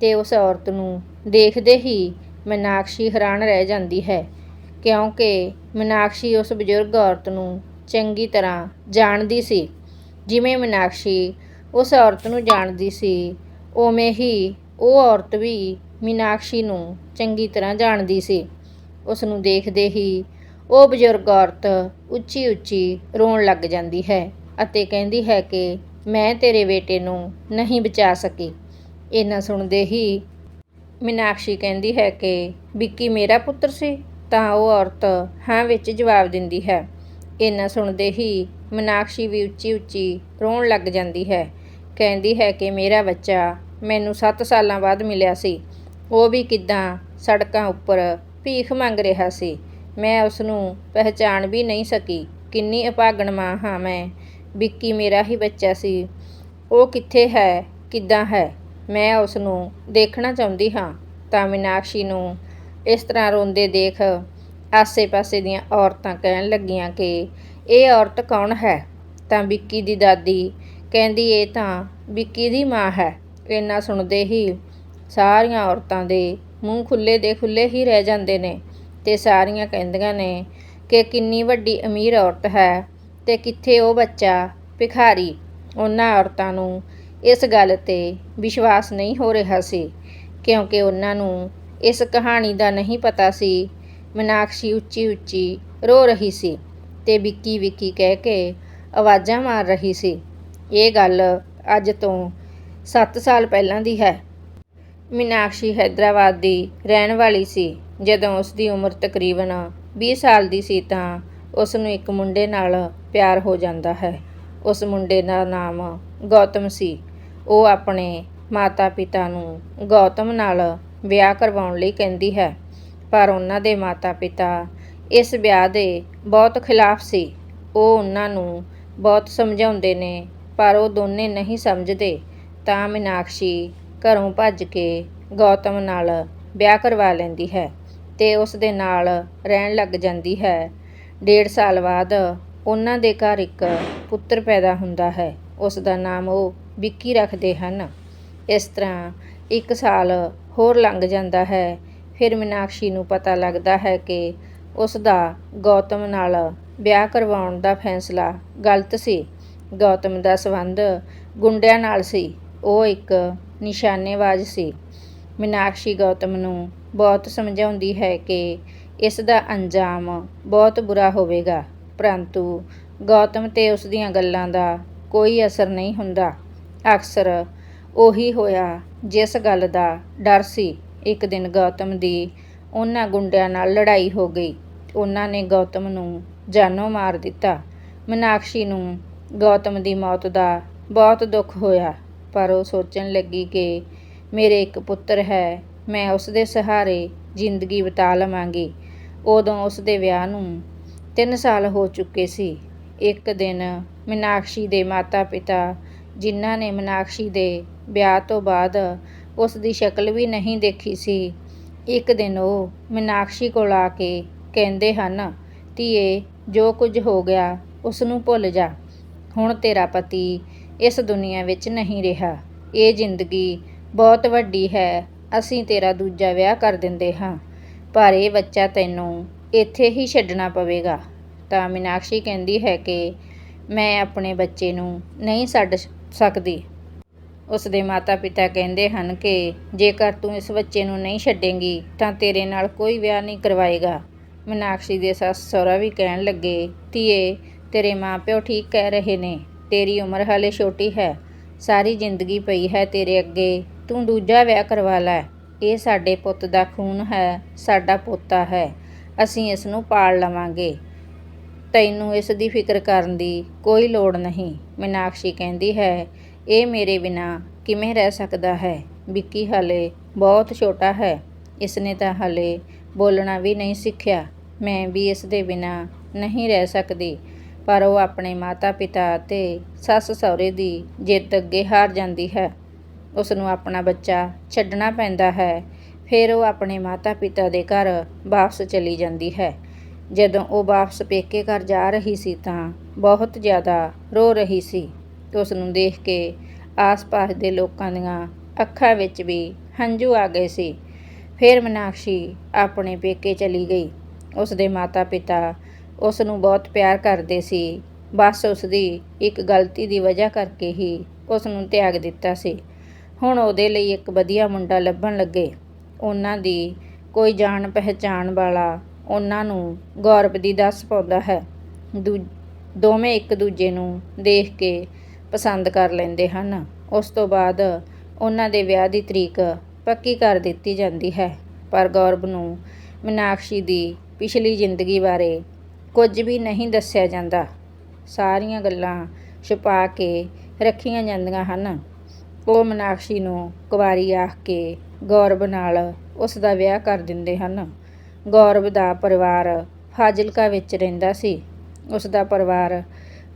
ਤੇ ਉਸ ਔਰਤ ਨੂੰ ਦੇਖਦੇ ਹੀ ਮੀਨਾਕਸ਼ੀ ਹੈਰਾਨ ਰਹਿ ਜਾਂਦੀ ਹੈ, ਕਿਉਂਕਿ ਮੀਨਾਕਸ਼ੀ ਉਸ ਬਜ਼ੁਰਗ ਔਰਤ ਨੂੰ ਚੰਗੀ ਤਰ੍ਹਾਂ ਜਾਣਦੀ ਸੀ। ਜਿਵੇਂ ਮੀਨਾਕਸ਼ੀ ਉਸ ਔਰਤ ਨੂੰ ਜਾਣਦੀ ਸੀ, ਉਵੇਂ ਹੀ ਉਹ ਔਰਤ ਵੀ ਮੀਨਾਕਸ਼ੀ ਨੂੰ ਚੰਗੀ ਤਰ੍ਹਾਂ ਜਾਣਦੀ ਸੀ। ਉਸ ਨੂੰ ਦੇਖਦੇ ਹੀ ਉਹ ਬਜ਼ੁਰਗ ਔਰਤ ਉੱਚੀ ਉੱਚੀ ਰੋਣ ਲੱਗ ਜਾਂਦੀ ਹੈ ਅਤੇ ਕਹਿੰਦੀ ਹੈ ਕਿ ਮੈਂ ਤੇਰੇ ਬੇਟੇ ਨੂੰ ਨਹੀਂ ਬਚਾ ਸਕੀ। ਇਹਨਾਂ ਸੁਣਦੇ ਹੀ ਮੀਨਾਕਸ਼ੀ ਕਹਿੰਦੀ ਹੈ ਕਿ, ਵਿੱਕੀ ਮੇਰਾ ਪੁੱਤਰ ਸੀ? ਤਾਂ ਉਹ ਔਰਤ ਹਾਂ ਵਿੱਚ ਜਵਾਬ ਦਿੰਦੀ ਹੈ। ਇਹਨਾਂ ਸੁਣਦੇ ਹੀ ਮੀਨਾਕਸ਼ੀ ਵੀ ਉੱਚੀ ਉੱਚੀ ਰੋਣ ਲੱਗ ਜਾਂਦੀ ਹੈ। ਕਹਿੰਦੀ ਹੈ ਕਿ, ਮੇਰਾ ਬੱਚਾ ਮੈਨੂੰ 7 ਸਾਲਾਂ ਬਾਅਦ ਮਿਲਿਆ ਸੀ। ਉਹ ਵੀ ਕਿਦਾਂ ਸੜਕਾਂ ਉੱਪਰ ਭੀਖ ਮੰਗ ਰਿਹਾ ਸੀ। ਮੈਂ ਉਸ ਨੂੰ ਪਹਿਚਾਣ ਵੀ ਨਹੀਂ ਸਕੀ। ਕਿੰਨੀ ਅਭਾਗਣ ਮਾਂ ਹਾਂ ਮੈਂ। ਵਿੱਕੀ ਮੇਰਾ ਹੀ ਬੱਚਾ ਸੀ। ਉਹ ਕਿੱਥੇ ਹੈ? ਕਿੱਦਾਂ ਹੈ? ਮੈਂ ਉਸ ਨੂੰ ਦੇਖਣਾ ਚਾਹੁੰਦੀ ਹਾਂ। ਤਾਂ ਮੀਨਾਕਸ਼ੀ ਨੂੰ ਇਸ ਤਰ੍ਹਾਂ ਰੋਂਦੇ ਦੇਖ ਆਸੇ-ਪਾਸੇ ਦੀਆਂ ਔਰਤਾਂ ਕਹਿਣ ਲੱਗੀਆਂ ਕਿ ਇਹ ਔਰਤ ਕੌਣ ਹੈ? ਤਾਂ ਵਿੱਕੀ ਦੀ ਦਾਦੀ ਕਹਿੰਦੀ, ਇਹ ਤਾਂ ਵਿੱਕੀ ਦੀ ਮਾਂ ਹੈ। ਇੰਨਾ ਸੁਣਦੇ ਹੀ ਸਾਰੀਆਂ ਔਰਤਾਂ ਦੇ ਮੂੰਹ ਖੁੱਲੇ ਦੇ ਖੁੱਲੇ ਹੀ ਰਹਿ ਜਾਂਦੇ ਨੇ। ਤੇ ਸਾਰੀਆਂ ਕਹਿੰਦੀਆਂ ਨੇ ਕਿ ਕਿੰਨੀ ਵੱਡੀ ਅਮੀਰ ਔਰਤ ਹੈ ਤੇ ਕਿੱਥੇ ਉਹ ਬੱਚਾ ਭਿਖਾਰੀ। ਉਹਨਾਂ ਔਰਤਾਂ ਨੂੰ ਇਸ ਗੱਲ ਤੇ ਵਿਸ਼ਵਾਸ ਨਹੀਂ ਹੋ ਰਿਹਾ ਸੀ, ਕਿਉਂਕਿ ਉਹਨਾਂ ਨੂੰ ਇਸ ਕਹਾਣੀ ਦਾ ਨਹੀਂ ਪਤਾ ਸੀ। ਮੀਨਾਕਸ਼ੀ ਉੱਚੀ ਉੱਚੀ ਰੋ ਰਹੀ ਸੀ ਤੇ ਵਿੱਕੀ ਵਿੱਕੀ ਕਹਿ ਕੇ ਆਵਾਜ਼ਾਂ ਮਾਰ ਰਹੀ ਸੀ। ਇਹ ਗੱਲ ਅੱਜ ਤੋਂ 7 ਸਾਲ ਪਹਿਲਾਂ ਦੀ ਹੈ। ਮੀਨਾਕਸ਼ੀ ਹੈਦਰਾਬਾਦ ਦੀ ਰਹਿਣ ਵਾਲੀ ਸੀ। ਜਦੋਂ ਉਸ ਦੀ ਉਮਰ ਤਕਰੀਬਨ 20 ਸਾਲ ਦੀ ਸੀ ਤਾਂ ਉਸ ਨੂੰ ਇੱਕ ਮੁੰਡੇ ਨਾਲ ਪਿਆਰ ਹੋ ਜਾਂਦਾ ਹੈ। ਉਸ ਮੁੰਡੇ ਦਾ ਨਾਮ ਗੌਤਮ ਸੀ। ਉਹ ਆਪਣੇ ਮਾਤਾ-ਪਿਤਾ ਨੂੰ ਗੌਤਮ ਨਾਲ ਵਿਆਹ ਕਰਵਾਉਣ ਲਈ ਕਹਿੰਦੀ ਹੈ, ਪਰ ਉਹਨਾਂ ਦੇ ਮਾਤਾ-ਪਿਤਾ ਇਸ ਵਿਆਹ ਦੇ ਬਹੁਤ ਖਿਲਾਫ ਸੀ। ਉਹ ਉਹਨਾਂ ਨੂੰ ਬਹੁਤ ਸਮਝਾਉਂਦੇ ਨੇ, ਪਰ ਉਹ ਦੋਨੇ ਨਹੀਂ ਸਮਝਦੇ। ਤਾਂ ਮੀਨਾਕਸ਼ੀ ਘਰੋਂ ਭੱਜ ਕੇ ਗੌਤਮ ਨਾਲ ਵਿਆਹ ਕਰਵਾ ਲੈਂਦੀ ਹੈ। ਤੇ ਉਸ ਦੇ ਨਾਲ ਰਹਿਣ ਲੱਗ ਜਾਂਦੀ ਹੈ। ਡੇਢ ਸਾਲ ਬਾਅਦ ਉਹਨਾਂ ਦੇ ਘਰ ਇੱਕ ਪੁੱਤਰ ਪੈਦਾ ਹੁੰਦਾ ਹੈ। ਉਸ ਦਾ ਨਾਮ ਉਹ ਵਿੱਕੀ ਰੱਖਦੇ ਹਨ। ਇਸ ਤਰ੍ਹਾਂ ਇੱਕ ਸਾਲ ਹੋਰ ਲੰਘ ਜਾਂਦਾ ਹੈ। ਫਿਰ ਮੀਨਾਕਸ਼ੀ ਨੂੰ ਪਤਾ ਲੱਗਦਾ ਹੈ ਕਿ ਉਸ ਦਾ ਗੌਤਮ ਨਾਲ ਵਿਆਹ ਕਰਵਾਉਣ ਦਾ ਫੈਸਲਾ ਗਲਤ ਸੀ। ਗੌਤਮ ਦਾ ਸੰਬੰਧ ਗੁੰਡਿਆਂ ਨਾਲ ਸੀ। ਉਹ ਇੱਕ ਨਿਸ਼ਾਨੇਬਾਜ਼ ਸੀ। ਮੀਨਾਕਸ਼ੀ ਗੌਤਮ ਨੂੰ ਬਹੁਤ ਸਮਝਾਉਂਦੀ ਹੈ ਕਿ ਇਸ ਦਾ ਅੰਜਾਮ ਬਹੁਤ ਬੁਰਾ ਹੋਵੇਗਾ, ਪਰੰਤੂ ਗੌਤਮ ਤੇ ਉਸ ਦੀਆਂ ਗੱਲਾਂ ਦਾ ਕੋਈ ਅਸਰ ਨਹੀਂ ਹੁੰਦਾ। ਅਕਸਰ ਉਹੀ ਹੋਇਆ ਜਿਸ ਗੱਲ ਦਾ ਡਰ ਸੀ। ਇੱਕ ਦਿਨ ਗੌਤਮ ਦੀ ਉਹਨਾਂ ਗੁੰਡਿਆਂ ਨਾਲ ਲੜਾਈ ਹੋ ਗਈ। ਉਹਨਾਂ ਨੇ ਗੌਤਮ ਨੂੰ ਜਾਨੋਂ ਮਾਰ ਦਿੱਤਾ। ਮੀਨਾਕਸ਼ੀ ਨੂੰ ਗੌਤਮ ਦੀ ਮੌਤ ਦਾ ਬਹੁਤ ਦੁੱਖ ਹੋਇਆ, ਪਰ ਉਹ ਸੋਚਣ ਲੱਗੀ ਕਿ ਮੇਰੇ ਇੱਕ ਪੁੱਤਰ ਹੈ ਮੈਂ ਉਸ ਦੇ ਸਹਾਰੇ ਜ਼ਿੰਦਗੀ ਬਿਤਾ ਲਵਾਂਗੀ। ਉਦੋਂ ਉਸ ਦੇ ਵਿਆਹ ਨੂੰ 3 ਸਾਲ ਹੋ ਚੁੱਕੇ ਸੀ। ਇੱਕ ਦਿਨ ਮੀਨਾਕਸ਼ੀ ਦੇ ਮਾਤਾ-ਪਿਤਾ, ਜਿਨ੍ਹਾਂ ਨੇ ਮੀਨਾਕਸ਼ੀ ਦੇ ਵਿਆਹ ਤੋਂ ਬਾਅਦ ਉਸ ਦੀ ਸ਼ਕਲ ਵੀ ਨਹੀਂ ਦੇਖੀ ਸੀ, ਇੱਕ ਦਿਨ ਉਹ ਮੀਨਾਕਸ਼ੀ ਕੋਲ ਆ ਕੇ ਕਹਿੰਦੇ ਹਨ, ਧੀਏ, ਜੋ ਕੁਝ ਹੋ ਗਿਆ ਉਸ ਨੂੰ ਭੁੱਲ ਜਾ। ਹੁਣ ਤੇਰਾ ਪਤੀ ਇਸ ਦੁਨੀਆ ਵਿੱਚ ਨਹੀਂ ਰਿਹਾ। ਇਹ ਜ਼ਿੰਦਗੀ ਬਹੁਤ ਵੱਡੀ ਹੈ ਅਸੀਂ ਤੇਰਾ ਦੂਜਾ ਵਿਆਹ ਕਰ ਦਿੰਦੇ ਹਾਂ। ਪਰ ਇਹ ਬੱਚਾ ਤੈਨੂੰ ਇੱਥੇ ਹੀ ਛੱਡਣਾ ਪਵੇਗਾ। ਤਾਂ ਮੀਨਾਕਸ਼ੀ ਕਹਿੰਦੀ ਹੈ ਕਿ ਮੈਂ ਆਪਣੇ ਬੱਚੇ ਨੂੰ ਨਹੀਂ ਛੱਡ ਸਕਦੀ। ਉਸ ਦੇ ਮਾਤਾ-ਪਿਤਾ ਕਹਿੰਦੇ ਹਨ ਕਿ ਜੇਕਰ ਤੂੰ ਇਸ ਬੱਚੇ ਨੂੰ ਨਹੀਂ ਛੱਡੇਂਗੀ, ਤਾਂ ਤੇਰੇ ਨਾਲ ਕੋਈ ਵਿਆਹ ਨਹੀਂ ਕਰਵਾਏਗਾ। ਮੀਨਾਕਸ਼ੀ ਦੇ ਸੱਸ ਸਹੁਰਾ ਵੀ ਕਹਿਣ ਲੱਗੇ, ਧੀਏ, ਤੇਰੇ ਮਾਂ-ਪਿਓ ਠੀਕ ਕਹਿ ਰਹੇ ਨੇ। ਤੇਰੀ ਉਮਰ ਹਾਲੇ ਛੋਟੀ ਹੈ। ਸਾਰੀ ਜ਼ਿੰਦਗੀ ਪਈ ਹੈ ਤੇਰੇ ਅੱਗੇ। ਤੂੰ ਦੂਜਾ ਵਿਆਹ ਕਰਵਾ ਲੈ। ਇਹ ਸਾਡੇ ਪੁੱਤ ਦਾ ਖੂਨ ਹੈ, ਸਾਡਾ ਪੋਤਾ ਹੈ। ਅਸੀਂ ਇਸ ਨੂੰ ਪਾਲ ਲਵਾਂਗੇ। ਤੈਨੂੰ ਇਸ ਦੀ ਫਿਕਰ ਕਰਨ ਦੀ ਕੋਈ ਲੋੜ ਨਹੀਂ, ਮੀਨਾਕਸ਼ੀ ਕਹਿੰਦੀ ਹੈ। ਇਹ ਮੇਰੇ ਬਿਨਾ ਕਿਵੇਂ ਰਹਿ ਸਕਦਾ ਹੈ? ਵਿੱਕੀ ਹਾਲੇ ਬਹੁਤ ਛੋਟਾ ਹੈ। ਇਸ ਨੇ ਤਾਂ ਹਾਲੇ ਬੋਲਣਾ ਵੀ ਨਹੀਂ ਸਿੱਖਿਆ। ਮੈਂ ਵੀ ਇਸ ਦੇ ਬਿਨਾ ਨਹੀਂ ਰਹਿ ਸਕਦੀ। ਪਰ ਉਹ ਆਪਣੇ ਮਾਤਾ-ਪਿਤਾ ਅਤੇ ਸੱਸ ਸਹੁਰੇ ਦੀ ਜਿੱਦ ਅੱਗੇ ਹਾਰ ਜਾਂਦੀ ਹੈ। ਉਸ ਨੂੰ ਆਪਣਾ ਬੱਚਾ ਛੱਡਣਾ ਪੈਂਦਾ ਹੈ। ਫਿਰ ਉਹ ਆਪਣੇ ਮਾਤਾ-ਪਿਤਾ ਦੇ ਘਰ ਵਾਪਸ ਚਲੀ ਜਾਂਦੀ ਹੈ। ਜਦੋਂ ਉਹ ਵਾਪਸ ਪੇਕੇ ਘਰ ਜਾ ਰਹੀ ਸੀ ਤਾਂ ਬਹੁਤ ਜ਼ਿਆਦਾ ਰੋ ਰਹੀ ਸੀ। ਉਸ ਨੂੰ ਦੇਖ ਕੇ ਆਸ-ਪਾਸ ਦੇ ਲੋਕਾਂ ਦੀਆਂ ਅੱਖਾਂ ਵਿੱਚ ਵੀ ਹੰਝੂ ਆ ਗਏ ਸੀ। ਫਿਰ ਮੀਨਾਕਸ਼ੀ ਆਪਣੇ ਪੇਕੇ ਚਲੀ ਗਈ। ਉਸ ਦੇ ਮਾਤਾ-ਪਿਤਾ ਉਸ ਨੂੰ ਬਹੁਤ ਪਿਆਰ ਕਰਦੇ ਸੀ। ਬਸ ਉਸ ਦੀ ਇੱਕ ਗਲਤੀ ਦੀ ਵਜ੍ਹਾ ਕਰਕੇ ਹੀ ਉਸ ਨੂੰ ਤਿਆਗ ਦਿੱਤਾ ਸੀ। ਹੁਣ ਉਹਦੇ ਲਈ ਇੱਕ ਵਧੀਆ ਮੁੰਡਾ ਲੱਭਣ ਲੱਗੇ। ਉਹਨਾਂ ਦੀ ਕੋਈ ਜਾਣ ਪਹਿਚਾਣ ਵਾਲਾ ਉਹਨਾਂ ਨੂੰ ਗੌਰਵ ਦੀ ਦੱਸ ਪਾਉਂਦਾ ਹੈ। ਦੂ, ਦੋਵੇਂ ਇੱਕ ਦੂਜੇ ਨੂੰ ਦੇਖ ਕੇ ਪਸੰਦ ਕਰ ਲੈਂਦੇ ਹਨ। ਉਸ ਤੋਂ ਬਾਅਦ ਉਹਨਾਂ ਦੇ ਵਿਆਹ ਦੀ ਤਰੀਕ ਪੱਕੀ ਕਰ ਦਿੱਤੀ ਜਾਂਦੀ ਹੈ। ਪਰ ਗੌਰਵ ਨੂੰ ਮੀਨਾਕਸ਼ੀ ਦੀ ਪਿਛਲੀ ਜ਼ਿੰਦਗੀ ਬਾਰੇ ਕੁਝ ਵੀ ਨਹੀਂ ਦੱਸਿਆ ਜਾਂਦਾ। ਸਾਰੀਆਂ ਗੱਲਾਂ ਛੁਪਾ ਕੇ ਰੱਖੀਆਂ ਜਾਂਦੀਆਂ ਹਨ। ਉਹ ਮੀਨਾਕਸ਼ੀ ਨੂੰ ਕੁਵਾਰੀ ਆਖ ਕੇ ਗੌਰਵ ਨਾਲ ਉਸ ਦਾ ਵਿਆਹ ਕਰ ਦਿੰਦੇ ਹਨ। ਗੌਰਵ ਦਾ ਪਰਿਵਾਰ ਫਾਜ਼ਿਲਕਾ ਵਿੱਚ ਰਹਿੰਦਾ ਸੀ। ਉਸ ਦਾ ਪਰਿਵਾਰ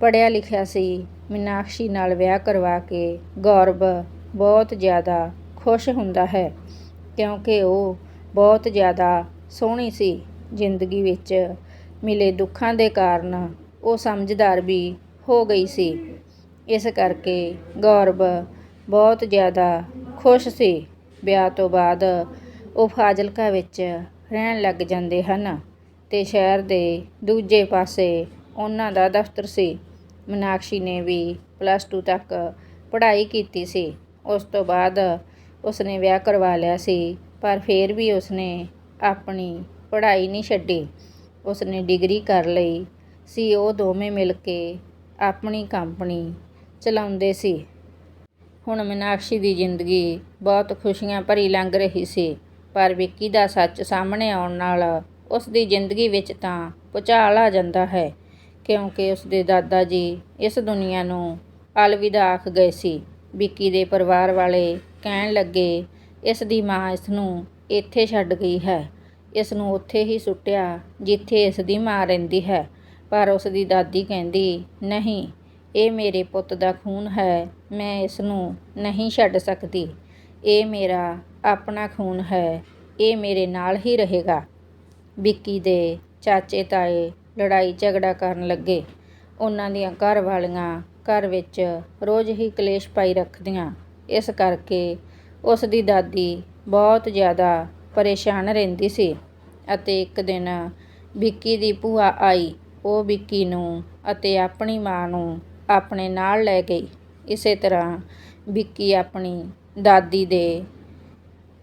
ਪੜ੍ਹਿਆ ਲਿਖਿਆ ਸੀ। ਮੀਨਾਕਸ਼ੀ ਨਾਲ ਵਿਆਹ ਕਰਵਾ ਕੇ ਗੌਰਵ ਬਹੁਤ ਜ਼ਿਆਦਾ ਖੁਸ਼ ਹੁੰਦਾ ਹੈ ਕਿਉਂਕਿ ਉਹ ਬਹੁਤ ਜ਼ਿਆਦਾ ਸੋਹਣੀ ਸੀ। ਜ਼ਿੰਦਗੀ ਵਿੱਚ ਮਿਲੇ ਦੁੱਖਾਂ ਦੇ ਕਾਰਨ ਉਹ ਸਮਝਦਾਰ ਵੀ ਹੋ ਗਈ ਸੀ। ਇਸ ਕਰਕੇ ਗੌਰਵ ਬਹੁਤ ਜ਼ਿਆਦਾ ਖੁਸ਼ ਸੀ। ਵਿਆਹ ਤੋਂ ਬਾਅਦ ਉਹ ਫਾਜ਼ਿਲਕਾ ਵਿੱਚ ਰਹਿਣ ਲੱਗ ਜਾਂਦੇ ਹਨ ਅਤੇ ਸ਼ਹਿਰ ਦੇ ਦੂਜੇ ਪਾਸੇ ਉਹਨਾਂ ਦਾ ਦਫ਼ਤਰ ਸੀ। ਮੀਨਾਕਸ਼ੀ ਨੇ ਵੀ ਪਲੱਸ ਟੂ ਤੱਕ ਪੜ੍ਹਾਈ ਕੀਤੀ ਸੀ। ਉਸ ਤੋਂ ਬਾਅਦ ਉਸਨੇ ਵਿਆਹ ਕਰਵਾ ਲਿਆ ਸੀ, ਪਰ ਫਿਰ ਵੀ ਉਸਨੇ ਆਪਣੀ ਪੜ੍ਹਾਈ ਨਹੀਂ ਛੱਡੀ। ਉਸਨੇ ਡਿਗਰੀ ਕਰ ਲਈ ਸੀ। ਉਹ ਦੋਵੇਂ ਮਿਲ ਕੇ ਆਪਣੀ ਕੰਪਨੀ ਚਲਾਉਂਦੇ ਸੀ। ਹੁਣ ਮੀਨਾਕਸ਼ੀ ਦੀ ਜ਼ਿੰਦਗੀ ਬਹੁਤ ਖੁਸ਼ੀਆਂ ਭਰੀ ਲੰਘ ਰਹੀ ਸੀ, ਪਰ ਵਿੱਕੀ ਦਾ ਸੱਚ ਸਾਹਮਣੇ ਆਉਣ ਨਾਲ ਉਸ ਦੀ ਜ਼ਿੰਦਗੀ ਵਿੱਚ ਤਾਂ ਭੁਚਾਲ ਆ ਜਾਂਦਾ ਹੈ, ਕਿਉਂਕਿ ਉਸ ਦੇ ਦਾਦਾ ਜੀ ਇਸ ਦੁਨੀਆ ਨੂੰ ਅਲਵਿਦਾ ਆਖ ਗਏ ਸੀ। ਵਿੱਕੀ ਦੇ ਪਰਿਵਾਰ ਵਾਲੇ ਕਹਿਣ ਲੱਗੇ, ਇਸ ਦੀ ਮਾਂ ਇਸ ਨੂੰ ਇੱਥੇ ਛੱਡ ਗਈ ਹੈ। ਇਸ ਨੂੰ ਉੱਥੇ ਹੀ ਸੁੱਟਿਆ ਜਿੱਥੇ ਇਸ ਦੀ ਮਾਂ ਰਹਿੰਦੀ ਹੈ। ਪਰ ਉਸ ਦੀ ਦਾਦੀ ਕਹਿੰਦੀ, ਨਹੀਂ ਇਹ ਮੇਰੇ ਪੁੱਤ ਦਾ ਖੂਨ ਹੈ, ਮੈਂ ਇਸ ਨੂੰ ਨਹੀਂ ਛੱਡ ਸਕਦੀ। ਇਹ ਮੇਰਾ ਆਪਣਾ ਖੂਨ ਹੈ, ਇਹ ਮੇਰੇ ਨਾਲ ਹੀ ਰਹੇਗਾ। ਵਿੱਕੀ ਦੇ ਚਾਚੇ ਤਾਏ ਲੜਾਈ ਝਗੜਾ ਕਰਨ ਲੱਗੇ। ਉਹਨਾਂ ਦੀਆਂ ਘਰ ਵਾਲੀਆਂ ਘਰ ਵਿੱਚ ਰੋਜ਼ ਹੀ ਕਲੇਸ਼ ਪਾਈ ਰੱਖਦੀਆਂ। ਇਸ ਕਰਕੇ ਉਸ ਦੀ ਦਾਦੀ ਬਹੁਤ ਜ਼ਿਆਦਾ ਪਰੇਸ਼ਾਨ ਰਹਿੰਦੀ ਸੀ ਅਤੇ ਇੱਕ ਦਿਨ ਵਿੱਕੀ ਦੀ ਭੂਆ ਆਈ। ਉਹ ਵਿੱਕੀ ਨੂੰ ਅਤੇ ਆਪਣੀ ਮਾਂ ਨੂੰ ਆਪਣੇ ਨਾਲ ਲੈ ਗਈ। ਇਸੇ ਤਰ੍ਹਾਂ ਵਿੱਕੀ ਆਪਣੀ ਦਾਦੀ ਦੇ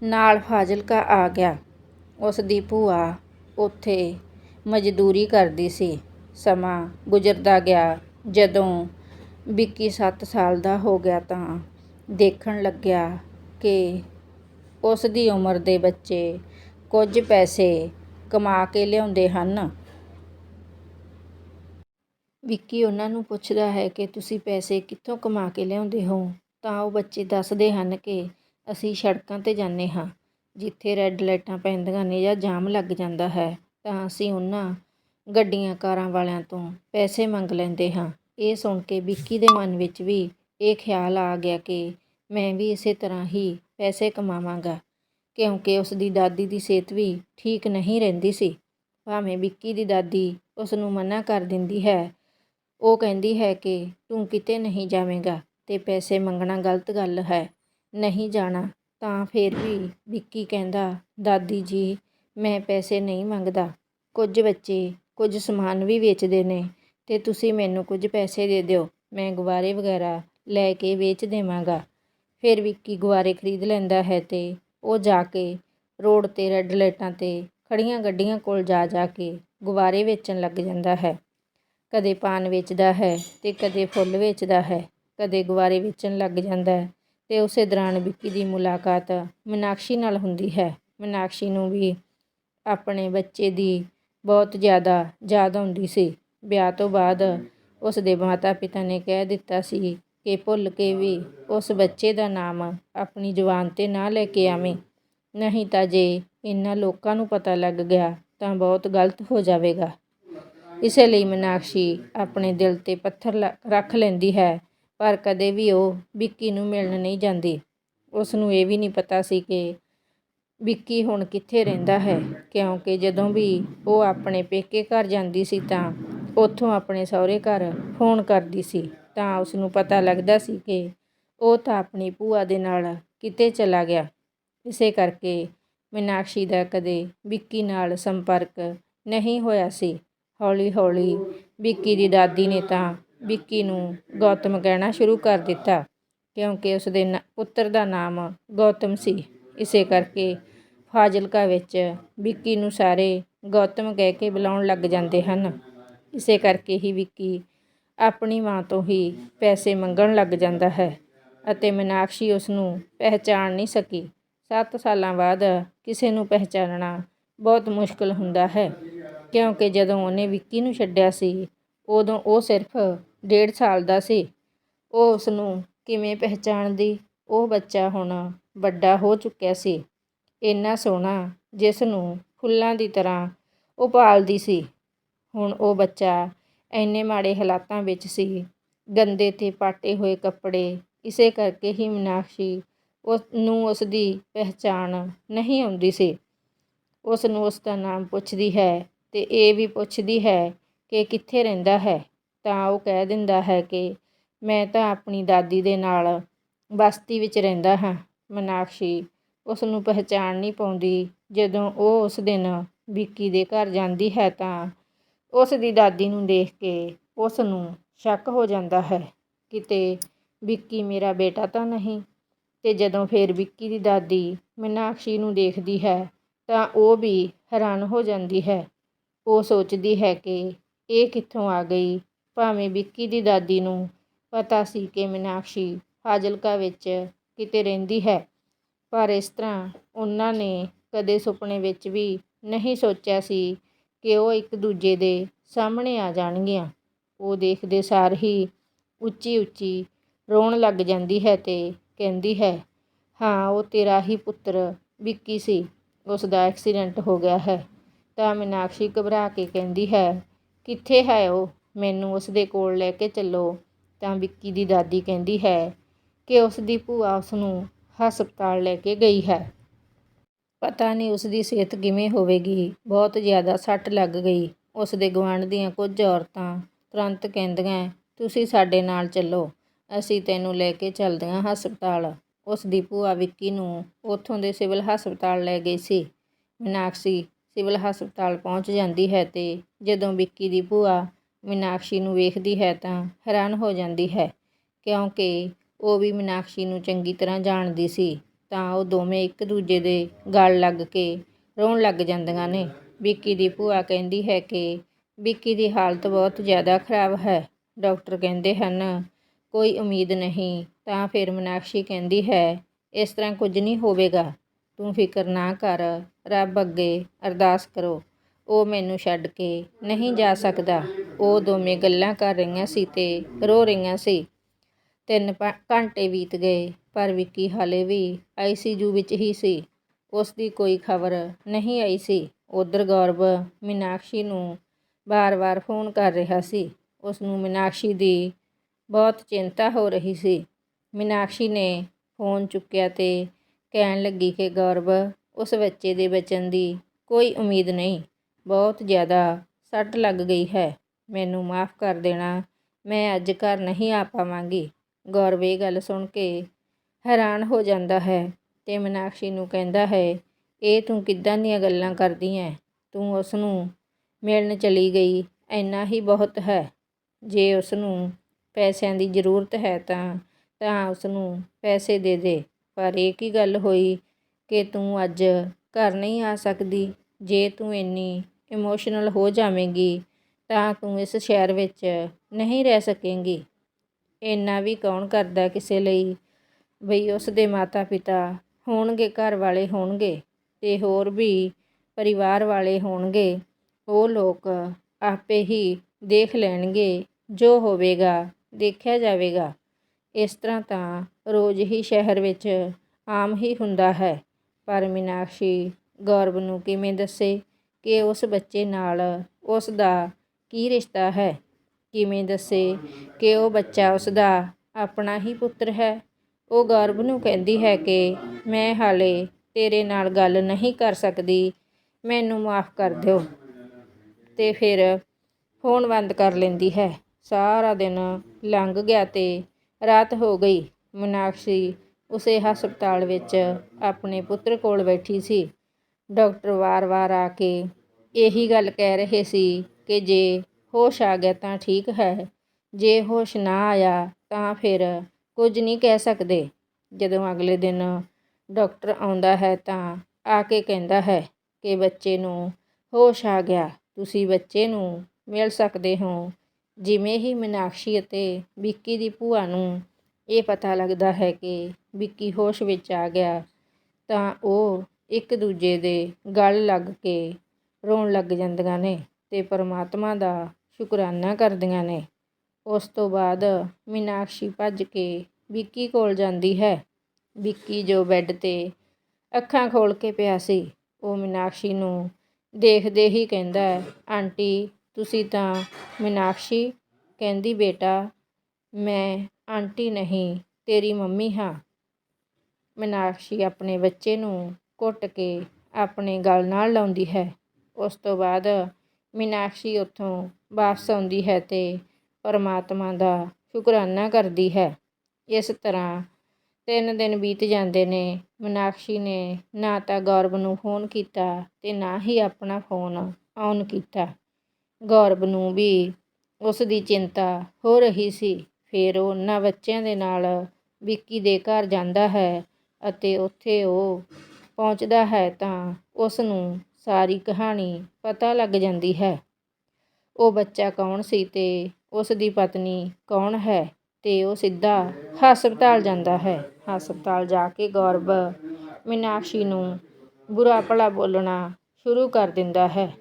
ਨਾਲ ਫਾਜ਼ਿਲਕਾ ਆ ਗਿਆ। ਉਸ ਦੀ ਭੂਆ ਉੱਥੇ ਮਜ਼ਦੂਰੀ ਕਰਦੀ ਸੀ। ਸਮਾਂ ਗੁਜ਼ਰਦਾ ਗਿਆ। ਜਦੋਂ ਵਿੱਕੀ 7 ਸਾਲ ਦਾ ਹੋ ਗਿਆ ਤਾਂ ਦੇਖਣ ਲੱਗਿਆ ਕਿ ਉਸ ਦੀ ਉਮਰ ਦੇ ਬੱਚੇ ਕੁਝ ਪੈਸੇ ਕਮਾ ਕੇ ਲਿਆਉਂਦੇ ਹਨ। ਵਿੱਕੀ ਉਹਨਾਂ ਨੂੰ ਪੁੱਛਦਾ ਹੈ ਕਿ ਤੁਸੀਂ ਪੈਸੇ ਕਿੱਥੋਂ ਕਮਾ ਕੇ ਲਿਆਉਂਦੇ ਹੋ? ਤਾਂ ਉਹ ਬੱਚੇ ਦੱਸਦੇ ਹਨ ਕਿ ਅਸੀਂ ਸੜਕਾਂ 'ਤੇ ਜਾਂਦੇ ਹਾਂ, ਜਿੱਥੇ ਰੈੱਡ ਲਾਈਟਾਂ ਪੈਂਦੀਆਂ ਨੇ ਜਾਂ ਜਾਮ ਲੱਗ ਜਾਂਦਾ ਹੈ, ਤਾਂ ਅਸੀਂ ਉਹਨਾਂ ਗੱਡੀਆਂ ਕਾਰਾਂ ਵਾਲਿਆਂ ਤੋਂ ਪੈਸੇ ਮੰਗ ਲੈਂਦੇ ਹਾਂ। ਇਹ ਸੁਣ ਕੇ ਵਿੱਕੀ ਦੇ ਮਨ ਵਿੱਚ ਵੀ ਇਹ ਖਿਆਲ ਆ ਗਿਆ ਕਿ ਮੈਂ ਵੀ ਇਸੇ ਤਰ੍ਹਾਂ ਹੀ ਪੈਸੇ ਕਮਾਵਾਂਗਾ, ਕਿਉਂਕਿ ਉਸ ਦੀ ਦਾਦੀ ਦੀ ਸਿਹਤ ਵੀ ਠੀਕ ਨਹੀਂ ਰਹਿੰਦੀ ਸੀ। ਭਾਵੇਂ ਵਿੱਕੀ ਦੀ ਦਾਦੀ ਉਸ ਨੂੰ ਮਨਾ ਕਰ ਦਿੰਦੀ ਹੈ ਉਹ ਕਹਿੰਦੀ ਹੈ ਕਿ ਤੂੰ ਕਿਤੇ ਨਹੀਂ ਜਾਵੇਂਗਾ ਤੇ ਪੈਸੇ ਮੰਗਣਾ ਗਲਤ ਗੱਲ ਹੈ, ਨਹੀਂ ਜਾਣਾ। ਤਾਂ ਫਿਰ ਵੀ ਵਿੱਕੀ ਕਹਿੰਦਾ, ਦਾਦੀ ਜੀ, ਮੈਂ ਪੈਸੇ ਨਹੀਂ ਮੰਗਦਾ। ਕੁਝ ਬੱਚੇ ਕੁਝ ਸਮਾਨ ਵੀ ਵੇਚਦੇ ਨੇ ਤੇ ਤੁਸੀਂ ਮੈਨੂੰ ਕੁਝ ਪੈਸੇ ਦੇ ਦਿਓ, ਮੈਂ ਗੁਬਾਰੇ ਵਗੈਰਾ ਲੈ ਕੇ ਵੇਚ ਦੇਵਾਂਗਾ। ਫਿਰ ਵਿੱਕੀ ਗੁਬਾਰੇ ਖਰੀਦ ਲੈਂਦਾ ਹੈ ਤੇ ਉਹ ਜਾ ਕੇ ਰੋਡ ਤੇ ਰੈੱਡ ਲਾਈਟਾਂ ਤੇ ਖੜੀਆਂ ਗੱਡੀਆਂ ਕੋਲ ਜਾ ਜਾ ਕੇ ਗੁਬਾਰੇ ਵੇਚਣ ਲੱਗ ਜਾਂਦਾ ਹੈ। ਕਦੇ ਪਾਨ ਵੇਚਦਾ ਹੈ ਅਤੇ ਕਦੇ ਫੁੱਲ ਵੇਚਦਾ ਹੈ, ਕਦੇ ਗੁਬਾਰੇ ਵੇਚਣ ਲੱਗ ਜਾਂਦਾ ਹੈ ਅਤੇ ਉਸੇ ਦੌਰਾਨ ਵਿੱਕੀ ਦੀ ਮੁਲਾਕਾਤ ਮੀਨਾਕਸ਼ੀ ਨਾਲ ਹੁੰਦੀ ਹੈ। ਮੀਨਾਕਸ਼ੀ ਨੂੰ ਵੀ ਆਪਣੇ ਬੱਚੇ ਦੀ ਬਹੁਤ ਜ਼ਿਆਦਾ ਯਾਦ ਆਉਂਦੀ ਸੀ। ਵਿਆਹ ਤੋਂ ਬਾਅਦ ਉਸ ਦੇ ਮਾਤਾ ਪਿਤਾ ਨੇ ਕਹਿ ਦਿੱਤਾ ਸੀ ਕਿ ਭੁੱਲ ਕੇ ਵੀ ਉਸ ਬੱਚੇ ਦਾ ਨਾਮ ਆਪਣੀ ਜ਼ੁਬਾਨ 'ਤੇ ਨਾ ਲੈ ਕੇ ਆਵੇਂ। ਨਹੀਂ ਤਾਂ ਜੇ ਇਹਨਾਂ ਲੋਕਾਂ ਨੂੰ ਪਤਾ ਲੱਗ ਗਿਆ ਤਾਂ ਬਹੁਤ ਗਲਤ ਹੋ ਜਾਵੇਗਾ। ਇਸੇ ਲਈ ਮੀਨਾਕਸ਼ੀ ਆਪਣੇ ਦਿਲ 'ਤੇ ਪੱਥਰ ਲ- ਰੱਖ ਲੈਂਦੀ ਹੈ, ਪਰ ਕਦੇ ਵੀ ਉਹ ਵਿੱਕੀ ਨੂੰ ਮਿਲਣ ਨਹੀਂ ਜਾਂਦੀ। ਉਸ ਨੂੰ ਇਹ ਵੀ ਨਹੀਂ ਪਤਾ ਸੀ ਕਿ ਵਿੱਕੀ ਹੁਣ ਕਿੱਥੇ ਰਹਿੰਦਾ ਹੈ, ਕਿਉਂਕਿ ਜਦੋਂ ਵੀ ਉਹ ਆਪਣੇ ਪੇਕੇ ਘਰ ਜਾਂਦੀ ਸੀ ਤਾਂ ਉੱਥੋਂ ਆਪਣੇ ਸਹੁਰੇ ਘਰ ਫੋਨ ਕਰਦੀ ਸੀ। ਤਾਂ ਉਸ ਨੂੰ ਪਤਾ ਲੱਗਦਾ ਸੀ ਕਿ ਉਹ ਤਾਂ ਆਪਣੀ ਭੂਆ ਦੇ ਨਾਲ ਕਿਤੇ ਚਲਾ ਗਿਆ। ਇਸੇ ਕਰਕੇ ਮੀਨਾਕਸ਼ੀ ਦਾ ਕਦੇ ਵਿੱਕੀ ਨਾਲ ਸੰਪਰਕ ਨਹੀਂ ਹੋਇਆ ਸੀ। ਹੌਲੀ ਹੌਲੀ ਵਿੱਕੀ ਦੀ ਦਾਦੀ ਨੇ ਤਾਂ ਵਿੱਕੀ ਨੂੰ ਗੌਤਮ ਕਹਿਣਾ ਸ਼ੁਰੂ ਕਰ ਦਿੱਤਾ, ਕਿਉਂਕਿ ਉਸ ਦੇ ਨ- ਪੁੱਤਰ ਦਾ ਨਾਮ ਗੌਤਮ ਸੀ। ਇਸੇ ਕਰਕੇ ਫਾਜ਼ਿਲਕਾ ਵਿੱਚ ਵਿੱਕੀ ਨੂੰ ਸਾਰੇ ਗੌਤਮ ਕਹਿ ਕੇ ਬੁਲਾਉਣ ਲੱਗ ਜਾਂਦੇ ਹਨ। ਇਸੇ ਕਰਕੇ ਹੀ ਵਿੱਕੀ ਆਪਣੀ ਮਾਂ ਤੋਂ ਹੀ ਪੈਸੇ ਮੰਗਣ ਲੱਗ ਜਾਂਦਾ ਹੈ ਅਤੇ ਮੀਨਾਕਸ਼ੀ ਉਸ ਨੂੰ ਪਹਿਚਾਣ ਨਹੀਂ ਸਕੀ। 7 ਸਾਲਾਂ ਬਾਅਦ ਕਿਸੇ ਨੂੰ ਪਹਿਚਾਨਣਾ ਬਹੁਤ ਮੁਸ਼ਕਲ ਹੁੰਦਾ ਹੈ। ਕਿਉਂਕਿ ਜਦੋਂ ਉਹਨੇ ਵਿੱਕੀ ਨੂੰ ਛੱਡਿਆ ਸੀ, ਉਦੋਂ ਉਹ ਸਿਰਫ ਡੇਢ ਸਾਲ ਦਾ ਸੀ। ਉਹ ਉਸ ਨੂੰ ਕਿਵੇਂ ਪਹਿਚਾਣਦੀ, ਉਹ ਬੱਚਾ ਹੁਣ ਵੱਡਾ ਹੋ ਚੁੱਕਿਆ ਸੀ। ਇੰਨਾ ਸੋਹਣਾ, ਜਿਸ ਨੂੰ ਫੁੱਲਾਂ ਦੀ ਤਰ੍ਹਾਂ ਉਹ ਪਾਲਦੀ ਸੀ। ਹੁਣ ਉਹ ਬੱਚਾ ਇੰਨੇ ਮਾੜੇ ਹਾਲਾਤਾਂ ਵਿੱਚ ਸੀ, ਗੰਦੇ ਤੇ ਪਾਟੇ ਹੋਏ ਕੱਪੜੇ, ਇਸੇ ਕਰਕੇ ਹੀ ਮੀਨਾਕਸ਼ੀ ਉਸ ਨੂੰ ਉਸ ਦੀ ਪਹਿਚਾਣ ਨਹੀਂ ਆਉਂਦੀ ਸੀ। ਉਸ ਨੂੰ ਉਸ ਦਾ ਨਾਮ ਪੁੱਛਦੀ ਹੈ ਅਤੇ ਇਹ ਵੀ ਪੁੱਛਦੀ ਹੈ ਕਿ ਕਿੱਥੇ ਰਹਿੰਦਾ ਹੈ? ਤਾਂ ਉਹ ਕਹਿ ਦਿੰਦਾ ਹੈ ਕਿ ਮੈਂ ਤਾਂ ਆਪਣੀ ਦਾਦੀ ਦੇ ਨਾਲ ਬਸਤੀ ਵਿੱਚ ਰਹਿੰਦਾ ਹਾਂ। ਮੀਨਾਕਸ਼ੀ ਉਸ ਨੂੰ ਪਹਿਚਾਣ ਨਹੀਂ ਪਾਉਂਦੀ। ਜਦੋਂ ਉਹ ਉਸ ਦਿਨ ਵਿੱਕੀ ਦੇ ਘਰ ਜਾਂਦੀ ਹੈ ਤਾਂ ਉਸ ਦੀ ਦਾਦੀ ਨੂੰ ਦੇਖ ਕੇ ਉਸ ਨੂੰ ਸ਼ੱਕ ਹੋ ਜਾਂਦਾ ਹੈ। ਕਿਤੇ ਵਿੱਕੀ ਮੇਰਾ ਬੇਟਾ ਤਾਂ ਨਹੀਂ? ਤੇ ਜਦੋਂ ਫਿਰ ਵਿੱਕੀ ਦੀ ਦਾਦੀ ਮੀਨਾਕਸ਼ੀ ਨੂੰ ਦੇਖਦੀ ਹੈ ਤਾਂ ਉਹ ਵੀ ਹੈਰਾਨ ਹੋ ਜਾਂਦੀ ਹੈ। ਉਹ ਸੋਚਦੀ ਹੈ ਕਿ ਇਹ ਕਿੱਥੋਂ ਆ ਗਈ? ਭਾਵੇਂ ਵਿੱਕੀ ਦੀ ਦਾਦੀ ਨੂੰ ਪਤਾ ਸੀ ਕਿ ਮੀਨਾਕਸ਼ੀ ਫਾਜ਼ਿਲਕਾ ਵਿੱਚ ਕਿਤੇ ਰਹਿੰਦੀ ਹੈ, ਪਰ ਇਸ ਤਰ੍ਹਾਂ ਉਹਨਾਂ ਨੇ ਕਦੇ ਸੁਪਨੇ ਵਿੱਚ ਵੀ ਨਹੀਂ ਸੋਚਿਆ ਸੀ ਕਿ ਉਹ ਇੱਕ ਦੂਜੇ ਦੇ ਸਾਹਮਣੇ ਆ ਜਾਣਗੀਆਂ। ਉਹ ਦੇਖਦੇ ਸਾਰ ਹੀ ਉੱਚੀ ਉੱਚੀ ਰੋਣ ਲੱਗ ਜਾਂਦੀ ਹੈ ਤੇ ਕਹਿੰਦੀ ਹੈ, ਹਾਂ, ਉਹ ਤੇਰਾ ਹੀ ਪੁੱਤਰ ਵਿੱਕੀ ਸੀ। ਉਸ ਦਾ ਐਕਸੀਡੈਂਟ ਹੋ ਗਿਆ ਹੈ। ਤਾਂ ਮੀਨਾਕਸ਼ੀ ਘਬਰਾ ਕੇ ਕਹਿੰਦੀ ਹੈ, ਕਿੱਥੇ ਹੈ ਉਹ? ਮੈਨੂੰ ਉਸ ਦੇ ਕੋਲ ਲੈ ਕੇ ਚੱਲੋ। ਤਾਂ ਵਿੱਕੀ ਦੀ ਦਾਦੀ ਕਹਿੰਦੀ ਹੈ ਕਿ ਉਸ ਦੀ ਭੂਆ ਉਸ ਨੂੰ ਹਸਪਤਾਲ ਲੈ ਕੇ ਗਈ ਹੈ। ਪਤਾ ਨਹੀਂ ਉਸ ਦੀ ਸਿਹਤ ਕਿਵੇਂ ਹੋਵੇਗੀ। ਬਹੁਤ ਜ਼ਿਆਦਾ ਸੱਟ ਲੱਗ ਗਈ। ਉਸ ਦੇ ਗੁਆਂਢ ਦੀਆਂ ਕੁਝ ਔਰਤਾਂ ਤੁਰੰਤ ਕਹਿੰਦੀਆਂ, ਤੁਸੀਂ ਸਾਡੇ ਨਾਲ ਚੱਲੋ। ਅਸੀਂ ਤੈਨੂੰ ਲੈ ਕੇ ਚੱਲਦੀਆਂ ਹਸਪਤਾਲ। ਉਸ ਦੀ ਭੂਆ ਵਿੱਕੀ ਨੂੰ ਉੱਥੋਂ ਦੇ ਸਿਵਲ ਹਸਪਤਾਲ ਲੈ ਗਈ ਸੀ। ਮੀਨਾਕਸ਼ੀ ਸਿਵਲ ਹਸਪਤਾਲ ਪਹੁੰਚ ਜਾਂਦੀ ਹੈ ਤੇ ਜਦੋਂ ਵਿੱਕੀ ਦੀ ਭੂਆ ਮੀਨਾਕਸ਼ੀ ਨੂੰ ਵੇਖਦੀ ਹੈ ਤਾਂ ਹੈਰਾਨ ਹੋ ਜਾਂਦੀ ਹੈ, ਕਿਉਂਕਿ ਉਹ ਵੀ ਮੀਨਾਕਸ਼ੀ ਨੂੰ ਚੰਗੀ ਤਰ੍ਹਾਂ ਜਾਣਦੀ ਸੀ, ਤਾਂ ਉਹ ਦੋਵੇਂ ਇੱਕ ਦੂਜੇ ਦੇ ਗਲ ਲੱਗ ਕੇ ਰੋਣ ਲੱਗ ਜਾਂਦੀਆਂ ਨੇ। ਵਿੱਕੀ ਦੀ ਭੂਆ ਕਹਿੰਦੀ ਹੈ ਕਿ ਵਿੱਕੀ ਦੀ ਹਾਲਤ ਬਹੁਤ ਜ਼ਿਆਦਾ ਖਰਾਬ ਹੈ। ਡਾਕਟਰ ਕਹਿੰਦੇ ਹਨ, ਕੋਈ ਉਮੀਦ ਨਹੀਂ। ਤਾਂ ਫਿਰ ਮੀਨਾਕਸ਼ੀ ਕਹਿੰਦੀ ਹੈ, ਇਸ ਤਰ੍ਹਾਂ ਕੁਝ ਨਹੀਂ ਹੋਵੇਗਾ। ਤੂੰ ਫਿਕਰ ਨਾ ਕਰ, ਰੱਬ ਅੱਗੇ ਅਰਦਾਸ ਕਰੋ। ਉਹ ਮੈਨੂੰ ਛੱਡ ਕੇ ਨਹੀਂ ਜਾ ਸਕਦਾ। ਉਹ ਦੋਵੇਂ ਗੱਲਾਂ ਕਰ ਰਹੀਆਂ ਸੀ ਤੇ ਰੋ ਰਹੀਆਂ ਸੀ। ਤਿੰਨ ਘੰਟੇ ਬੀਤ ਗਏ, ਪਰ ਵਿੱਕੀ ਹਾਲੇ ਵੀ ਆਈਸੀਯੂ ਵਿੱਚ ਹੀ ਸੀ। ਉਸ ਦੀ ਕੋਈ ਖਬਰ ਨਹੀਂ ਆਈ ਸੀ। ਉਧਰ ਗੌਰਵ ਮੀਨਾਕਸ਼ੀ ਨੂੰ ਵਾਰ-ਵਾਰ ਫੋਨ ਕਰ ਰਿਹਾ ਸੀ। ਉਸ ਨੂੰ ਮੀਨਾਕਸ਼ੀ ਦੀ ਬਹੁਤ ਚਿੰਤਾ ਹੋ ਰਹੀ ਸੀ। ਮੀਨਾਕਸ਼ੀ ਨੇ ਫੋਨ ਚੁੱਕਿਆ ਤੇ ਕਹਿਣ ਲੱਗੀ ਕਿ ਗੌਰਵ, ਉਸ ਬੱਚੇ ਦੇ ਬਚਣ ਦੀ ਕੋਈ ਉਮੀਦ ਨਹੀਂ। ਬਹੁਤ ਜ਼ਿਆਦਾ ਸੱਟ ਲੱਗ ਗਈ ਹੈ। ਮੈਨੂੰ ਮਾਫ ਕਰ ਦੇਣਾ। ਮੈਂ ਅੱਜ ਘਰ ਨਹੀਂ ਆ ਪਾਵਾਂਗੀ। ਗੌਰਵ ਇਹ ਗੱਲ ਸੁਣ ਕੇ ਹੈਰਾਨ ਹੋ ਜਾਂਦਾ ਹੈ ਤੇ ਮੀਨਾਕਸ਼ੀ ਨੂੰ ਕਹਿੰਦਾ ਹੈ, ਇਹ ਤੂੰ ਕਿੱਦਾਂ ਦੀਆਂ ਗੱਲਾਂ ਕਰਦੀ ਐ? ਤੂੰ ਉਸ ਨੂੰ ਮਿਲਣ ਚਲੀ ਗਈ। ਇੰਨਾ ਹੀ ਬਹੁਤ ਹੈ। ਜੇ ਉਸ ਨੂੰ ਪੈਸਿਆਂ ਦੀ ਜ਼ਰੂਰਤ ਹੈ ਤਾਂ ਤਾਂ ਉਸ ਨੂੰ ਪੈਸੇ ਦੇ ਦੇ। ਪਰ ਇਹ ਕੀ ਗੱਲ ਹੋਈ ਕਿ ਤੂੰ ਅੱਜ ਘਰ ਨਹੀਂ ਆ ਸਕਦੀ? ਜੇ ਤੂੰ ਇੰਨੀ ਇਮੋਸ਼ਨਲ ਹੋ ਜਾਵੇਂਗੀ, ਤਾਂ ਤੂੰ ਇਸ ਸ਼ਹਿਰ ਵਿੱਚ ਨਹੀਂ ਰਹਿ ਸਕੇਂਗੀ। ਇੰਨਾ ਵੀ ਕੌਣ ਕਰਦਾ ਕਿਸੇ ਲਈ? ਬਈ ਉਸ ਦੇ ਮਾਤਾ ਪਿਤਾ ਹੋਣਗੇ, ਘਰ ਵਾਲੇ ਹੋਣਗੇ ਤੇ ਹੋਰ ਵੀ ਪਰਿਵਾਰ ਵਾਲੇ ਹੋਣਗੇ। ਉਹ ਲੋਕ ਆਪੇ ਹੀ ਦੇਖ ਲੈਣਗੇ ਜੋ ਹੋਵੇਗਾ, ਦੇਖਿਆ ਜਾਵੇਗਾ। ਇਸ ਤਰ੍ਹਾਂ ਤਾਂ ਰੋਜ਼ ਹੀ ਸ਼ਹਿਰ ਵਿੱਚ ਆਮ ਹੀ ਹੁੰਦਾ ਹੈ। ਪਰ ਮੀਨਾਕਸ਼ੀ ਗੌਰਵ ਨੂੰ ਕਿਵੇਂ ਦੱਸੇ ਕਿ ਉਸ ਬੱਚੇ ਨਾਲ ਉਸ ਦਾ ਕੀ ਰਿਸ਼ਤਾ ਹੈ? ਕਿਵੇਂ ਦੱਸੇ ਕਿ ਉਹ ਬੱਚਾ ਉਸ ਦਾ ਆਪਣਾ ਹੀ ਪੁੱਤਰ ਹੈ? ਉਹ ਗੌਰਵ ਨੂੰ ਕਹਿੰਦੀ ਹੈ ਕਿ ਮੈਂ ਹਾਲੇ ਤੇਰੇ ਨਾਲ ਗੱਲ ਨਹੀਂ ਕਰ ਸਕਦੀ, ਮੈਨੂੰ ਮਾਫ ਕਰ ਦਿਓ। ਤੇ ਫਿਰ ਫੋਨ ਬੰਦ ਕਰ ਲੈਂਦੀ ਹੈ। ਸਾਰਾ ਦਿਨ ਲੰਘ ਗਿਆ ਤੇ ਰਾਤ ਹੋ ਗਈ। ਮੀਨਾਕਸ਼ੀ ਉਸੇ ਹਸਪਤਾਲ ਵਿੱਚ ਆਪਣੇ ਪੁੱਤਰ ਕੋਲ ਬੈਠੀ ਸੀ। ਡਾਕਟਰ ਵਾਰ-ਵਾਰ ਆ ਕੇ ਇਹੀ ਗੱਲ ਕਹਿ ਰਹੇ ਸੀ ਕਿ ਜੇ ਹੋਸ਼ ਆ ਗਿਆ ਤਾਂ ਠੀਕ ਹੈ, ਜੇ ਹੋਸ਼ ਨਾ ਆਇਆ ਤਾਂ ਫਿਰ ਕੁਝ ਨਹੀਂ ਕਹਿ ਸਕਦੇ। ਜਦੋਂ ਅਗਲੇ ਦਿਨ ਡਾਕਟਰ ਆਉਂਦਾ ਹੈ ਤਾਂ ਆ ਕੇ ਕਹਿੰਦਾ ਹੈ ਕਿ ਬੱਚੇ ਨੂੰ ਹੋਸ਼ ਆ ਗਿਆ, ਤੁਸੀਂ ਬੱਚੇ ਨੂੰ ਮਿਲ ਸਕਦੇ ਹੋ। ਜਿਵੇਂ ਹੀ ਮੀਨਾਕਸ਼ੀ ਅਤੇ ਵਿੱਕੀ ਦੀ ਭੂਆ ਨੂੰ ਇਹ ਪਤਾ ਲੱਗਦਾ ਹੈ ਕਿ ਵਿੱਕੀ ਹੋਸ਼ ਵਿੱਚ ਆ ਗਿਆ ਤਾਂ ਉਹ ਇੱਕ ਦੂਜੇ ਦੇ ਗਲ ਲੱਗ ਕੇ ਰੋਣ ਲੱਗ ਜਾਂਦੀਆਂ ਨੇ ਤੇ ਪਰਮਾਤਮਾ ਦਾ ਸ਼ੁਕਰਾਨਾ ਕਰਦੀਆਂ ਨੇ। ਉਸ ਤੋਂ ਬਾਅਦ ਮੀਨਾਕਸ਼ੀ ਭੱਜ ਕੇ ਵਿੱਕੀ ਕੋਲ ਜਾਂਦੀ ਹੈ। ਵਿੱਕੀ ਜੋ ਬੈੱਡ ਤੇ ਅੱਖਾਂ ਖੋਲ ਕੇ ਪਿਆ ਸੀ, ਉਹ ਮੀਨਾਕਸ਼ੀ ਨੂੰ ਦੇਖਦੇ ਹੀ ਕਹਿੰਦਾ ਆਂਟੀ, ਤੁਸੀਂ ਤਾਂ ਮੀਨਾਕਸ਼ੀ ਕਹਿੰਦੀ ਬੇਟਾ, ਮੈਂ ਆਂਟੀ ਨਹੀਂ, ਤੇਰੀ ਮੰਮੀ ਹਾਂ। ਮੀਨਾਕਸ਼ੀ ਆਪਣੇ ਬੱਚੇ ਨੂੰ ਘੁੱਟ ਕੇ ਆਪਣੇ ਗਲ ਨਾਲ ਲਾਉਂਦੀ ਹੈ। ਉਸ ਤੋਂ ਬਾਅਦ ਮੀਨਾਕਸ਼ੀ ਉੱਥੋਂ ਵਾਪਸ ਆਉਂਦੀ ਹੈ ਤੇ ਪਰਮਾਤਮਾ ਦਾ ਸ਼ੁਕਰਾਨਾ ਕਰਦੀ ਹੈ। ਇਸ ਤਰ੍ਹਾਂ ਤਿੰਨ ਦਿਨ ਬੀਤ ਜਾਂਦੇ ਨੇ। ਮੀਨਾਕਸ਼ੀ ਨੇ ਨਾ ਤਾਂ ਗੌਰਵ ਨੂੰ ਫੋਨ ਕੀਤਾ ਤੇ ਨਾ ਹੀ ਆਪਣਾ ਫੋਨ ਔਨ ਕੀਤਾ। ਗੌਰਵ ਨੂੰ ਵੀ ਉਸ ਦੀ ਚਿੰਤਾ ਹੋ ਰਹੀ ਸੀ। ਫਿਰ ਉਹਨਾਂ ਬੱਚਿਆਂ ਦੇ ਨਾਲ ਵਿੱਕੀ ਦੇ ਘਰ ਜਾਂਦਾ ਹੈ ਅਤੇ ਉੱਥੇ ਉਹ ਪਹੁੰਚਦਾ ਹੈ ਤਾਂ ਉਸ ਨੂੰ ਸਾਰੀ ਕਹਾਣੀ ਪਤਾ ਲੱਗ ਜਾਂਦੀ ਹੈ। ਉਹ ਬੱਚਾ ਕੌਣ ਸੀ ਅਤੇ ਉਸ ਦੀ ਪਤਨੀ ਕੌਣ ਹੈ ਅਤੇ ਉਹ ਸਿੱਧਾ ਹਸਪਤਾਲ ਜਾਂਦਾ ਹੈ। ਹਸਪਤਾਲ ਜਾ ਕੇ ਗੌਰਵ ਮੀਨਾਕਸ਼ੀ ਨੂੰ ਬੁਰਾ ਭਲਾ ਬੋਲਣਾ ਸ਼ੁਰੂ ਕਰ ਦਿੰਦਾ ਹੈ।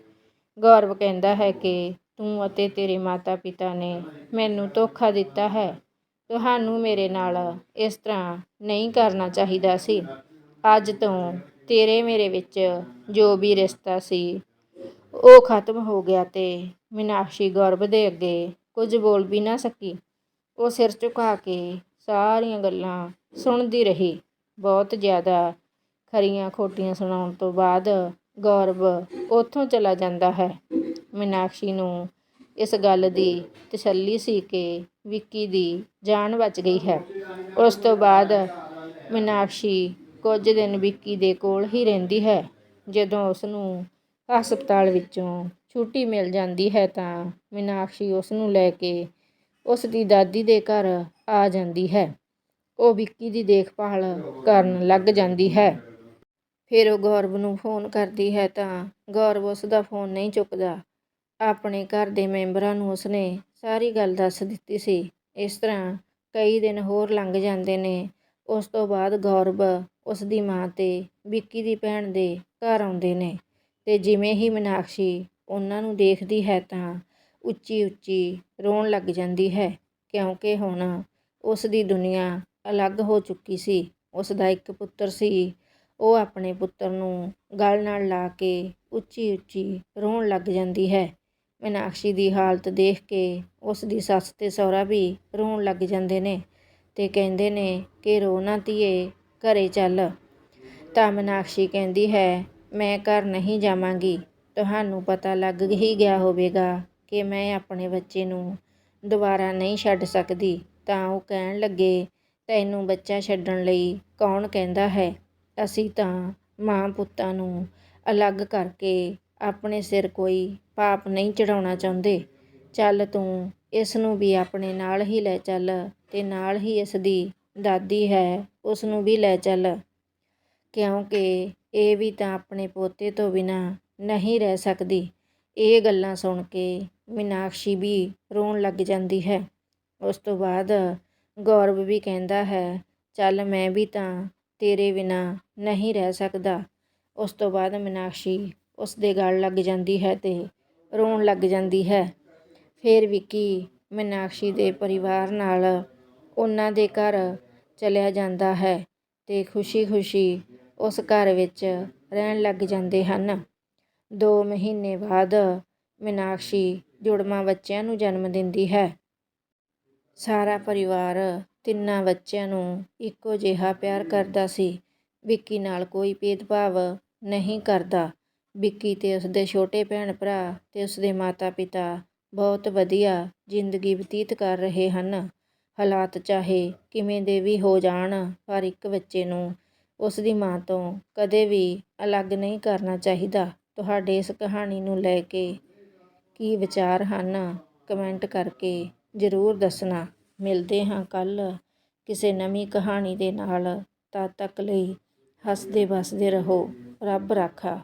ਗੌਰਵ ਕਹਿੰਦਾ ਹੈ ਕਿ ਤੂੰ ਅਤੇ ਤੇਰੇ ਮਾਤਾ ਪਿਤਾ ਨੇ ਮੈਨੂੰ ਧੋਖਾ ਦਿੱਤਾ ਹੈ। ਤੁਹਾਨੂੰ ਮੇਰੇ ਨਾਲ ਇਸ ਤਰ੍ਹਾਂ ਨਹੀਂ ਕਰਨਾ ਚਾਹੀਦਾ ਸੀ। ਅੱਜ ਤੋਂ ਤੇਰੇ ਮੇਰੇ ਵਿੱਚ ਜੋ ਵੀ ਰਿਸ਼ਤਾ ਸੀ, ਉਹ ਖਤਮ ਹੋ ਗਿਆ ਤੇ ਮੀਨਾਕਸ਼ੀ ਗੌਰਵ ਦੇ ਅੱਗੇ ਕੁਝ ਬੋਲ ਵੀ ਨਾ ਸਕੀ। ਉਹ ਸਿਰ ਝੁਕਾ ਕੇ ਸਾਰੀਆਂ ਗੱਲਾਂ ਸੁਣਦੀ ਰਹੀ। ਬਹੁਤ ਜ਼ਿਆਦਾ ਖਰੀਆਂ ਖੋਟੀਆਂ ਸੁਣਾਉਣ ਤੋਂ ਬਾਅਦ ਗੌਰਵ ਉੱਥੋਂ ਚਲਾ ਜਾਂਦਾ ਹੈ। ਮੀਨਾਕਸ਼ੀ ਨੂੰ ਇਸ ਗੱਲ ਦੀ ਤਸੱਲੀ ਸੀ ਕਿ ਵਿੱਕੀ ਦੀ ਜਾਨ ਬਚ ਗਈ ਹੈ। ਉਸ ਤੋਂ ਬਾਅਦ ਮੀਨਾਕਸ਼ੀ ਕੁਝ ਦਿਨ ਵਿੱਕੀ ਦੇ ਕੋਲ ਹੀ ਰਹਿੰਦੀ ਹੈ। ਜਦੋਂ ਉਸ ਨੂੰ ਹਸਪਤਾਲ ਵਿੱਚੋਂ ਛੁੱਟੀ ਮਿਲ ਜਾਂਦੀ ਹੈ ਤਾਂ ਮੀਨਾਕਸ਼ੀ ਉਸ ਨੂੰ ਲੈ ਕੇ ਉਸ ਦੀ ਦਾਦੀ ਦੇ ਘਰ ਆ ਜਾਂਦੀ ਹੈ। ਉਹ ਵਿੱਕੀ ਦੀ ਦੇਖਭਾਲ ਕਰਨ ਲੱਗ ਜਾਂਦੀ ਹੈ। ਫਿਰ ਉਹ ਗੌਰਵ ਨੂੰ ਫੋਨ ਕਰਦੀ ਹੈ ਤਾਂ ਗੌਰਵ ਉਸ ਦਾ ਫੋਨ ਨਹੀਂ ਚੁੱਕਦਾ। ਆਪਣੇ ਘਰ ਦੇ ਮੈਂਬਰਾਂ ਨੂੰ ਉਸਨੇ ਸਾਰੀ ਗੱਲ ਦੱਸ ਦਿੱਤੀ ਸੀ। ਇਸ ਤਰ੍ਹਾਂ ਕਈ ਦਿਨ ਹੋਰ ਲੰਘ ਜਾਂਦੇ ਨੇ। ਉਸ ਤੋਂ ਬਾਅਦ ਗੌਰਵ ਉਸ ਦੀ ਮਾਂ ਤੇ ਵਿੱਕੀ ਦੀ ਭੈਣ ਦੇ ਘਰ ਆਉਂਦੇ ਨੇ ਤੇ ਜਿਵੇਂ ਹੀ ਮੀਨਾਕਸ਼ੀ ਉਹਨਾਂ ਨੂੰ ਦੇਖਦੀ ਹੈ ਤਾਂ ਉੱਚੀ ਉੱਚੀ ਰੋਣ ਲੱਗ ਜਾਂਦੀ ਹੈ, ਕਿਉਂਕਿ ਹੁਣ ਉਸ ਦੀ ਦੁਨੀਆ ਅਲੱਗ ਹੋ ਚੁੱਕੀ ਸੀ। ਉਸ ਦਾ ਇੱਕ ਪੁੱਤਰ ਸੀ। ਉਹ ਆਪਣੇ ਪੁੱਤਰ ਨੂੰ ਗਲ ਨਾਲ ਲਾ ਕੇ ਉੱਚੀ ਉੱਚੀ ਰੋਣ ਲੱਗ ਜਾਂਦੀ ਹੈ। ਮੀਨਾਕਸ਼ੀ ਦੀ ਹਾਲਤ ਦੇਖ ਕੇ ਉਸ ਦੀ ਸੱਸ ਤੇ ਸਹੁਰਾ ਵੀ ਰੋਣ ਲੱਗ ਜਾਂਦੇ ਨੇ ਤੇ ਕਹਿੰਦੇ ਨੇ ਕਿ ਰੋ ਨਾ ਧੀਏ, ਘਰੇ ਚੱਲ। ਤਾਂ ਮੀਨਾਕਸ਼ੀ ਕਹਿੰਦੀ ਹੈ, ਮੈਂ ਘਰ ਨਹੀਂ ਜਾਵਾਂਗੀ। ਤੁਹਾਨੂੰ ਪਤਾ ਲੱਗ ਹੀ ਗਿਆ ਹੋਵੇਗਾ ਕਿ ਮੈਂ ਆਪਣੇ ਬੱਚੇ ਨੂੰ ਦੁਬਾਰਾ ਨਹੀਂ ਛੱਡ ਸਕਦੀ ਤਾਂ ਉਹ ਕਹਿਣ ਲੱਗੇ, ਤੈਨੂੰ ਬੱਚਾ ਛੱਡਣ ਲਈ ਕੌਣ ਕਹਿੰਦਾ ਹੈ? ਅਸੀਂ ਤਾਂ ਮਾਂ ਪੁੱਤਾਂ ਨੂੰ ਅਲੱਗ ਕਰਕੇ ਆਪਣੇ ਸਿਰ ਕੋਈ ਪਾਪ ਨਹੀਂ ਚੜਾਉਣਾ ਚਾਹੁੰਦੇ। ਚੱਲ ਤੂੰ ਇਸ ਨੂੰ ਵੀ ਆਪਣੇ ਨਾਲ ਹੀ ਲੈ ਚੱਲ ਅਤੇ ਨਾਲ ਹੀ ਇਸ ਦੀ ਦਾਦੀ ਹੈ ਉਸ ਨੂੰ ਵੀ ਲੈ ਚੱਲ। ਕਿਉਂਕਿ ਇਹ ਵੀ ਤਾਂ ਆਪਣੇ ਪੋਤੇ ਤੋਂ ਬਿਨਾਂ ਨਹੀਂ ਰਹਿ ਸਕਦੀ। ਇਹ ਗੱਲਾਂ ਸੁਣ ਕੇ ਮੀਨਾਕਸ਼ੀ ਵੀ ਰੋਣ ਲੱਗ ਜਾਂਦੀ ਹੈ। ਉਸ ਤੋਂ ਬਾਅਦ ਗੌਰਵ ਵੀ ਕਹਿੰਦਾ ਹੈ, ਚੱਲ ਮੈਂ ਵੀ ਤਾਂ ਤੇਰੇ ਬਿਨਾਂ ਨਹੀਂ ਰਹਿ ਸਕਦਾ। ਉਸ ਤੋਂ ਬਾਅਦ ਮੀਨਾਕਸ਼ੀ ਉਸ ਦੇ ਗਲ ਲੱਗ ਜਾਂਦੀ ਹੈ ਤੇ ਰੋਣ ਲੱਗ ਜਾਂਦੀ ਹੈ। ਫਿਰ ਵਿੱਕੀ ਮੀਨਾਕਸ਼ੀ ਦੇ ਪਰਿਵਾਰ ਨਾਲ ਉਹਨਾਂ ਦੇ ਘਰ ਚਲਿਆ ਜਾਂਦਾ ਹੈ ਤੇ ਖੁਸ਼ੀ-ਖੁਸ਼ੀ ਉਸ ਘਰ ਵਿੱਚ ਰਹਿਣ ਲੱਗ ਜਾਂਦੇ ਹਨ। 2 ਮਹੀਨੇ ਬਾਅਦ ਮੀਨਾਕਸ਼ੀ ਜੁੜਵਾਂ ਬੱਚਿਆਂ ਨੂੰ ਜਨਮ ਦਿੰਦੀ ਹੈ। ਸਾਰਾ ਪਰਿਵਾਰ ਤਿੰਨਾਂ ਬੱਚਿਆਂ ਨੂੰ ਇੱਕੋ ਜਿਹਾ ਪਿਆਰ ਕਰਦਾ ਸੀ। ਵਿੱਕੀ ਨਾਲ ਕੋਈ ਭੇਦਭਾਵ ਨਹੀਂ ਕਰਦਾ। ਵਿੱਕੀ ਅਤੇ ਉਸਦੇ ਛੋਟੇ ਭੈਣ ਭਰਾ ਅਤੇ ਉਸਦੇ ਮਾਤਾ-ਪਿਤਾ ਬਹੁਤ ਵਧੀਆ ਜ਼ਿੰਦਗੀ ਬਤੀਤ ਕਰ ਰਹੇ ਹਨ। ਹਾਲਾਤ ਚਾਹੇ ਕਿਵੇਂ ਦੇ ਵੀ ਹੋ ਜਾਣ ਪਰ ਇੱਕ ਬੱਚੇ ਨੂੰ ਉਸ ਦੀ ਮਾਂ ਤੋਂ ਕਦੇ ਵੀ ਅਲੱਗ ਨਹੀਂ ਕਰਨਾ ਚਾਹੀਦਾ। ਤੁਹਾਡੇ ਇਸ ਕਹਾਣੀ ਨੂੰ ਲੈ ਕੇ ਕੀ ਵਿਚਾਰ ਹਨ? ਕਮੈਂਟ ਕਰਕੇ ਜ਼ਰੂਰ ਦੱਸਣਾ। ਮਿਲਦੇ ਹਾਂ ਕੱਲ੍ਹ ਕਿਸੇ ਨਵੀਂ ਕਹਾਣੀ ਦੇ ਨਾਲ। ਤਦ ਤੱਕ ਲਈ ਹੱਸਦੇ ਵੱਸਦੇ ਰਹੋ। ਰੱਬ ਰਾਖਾ।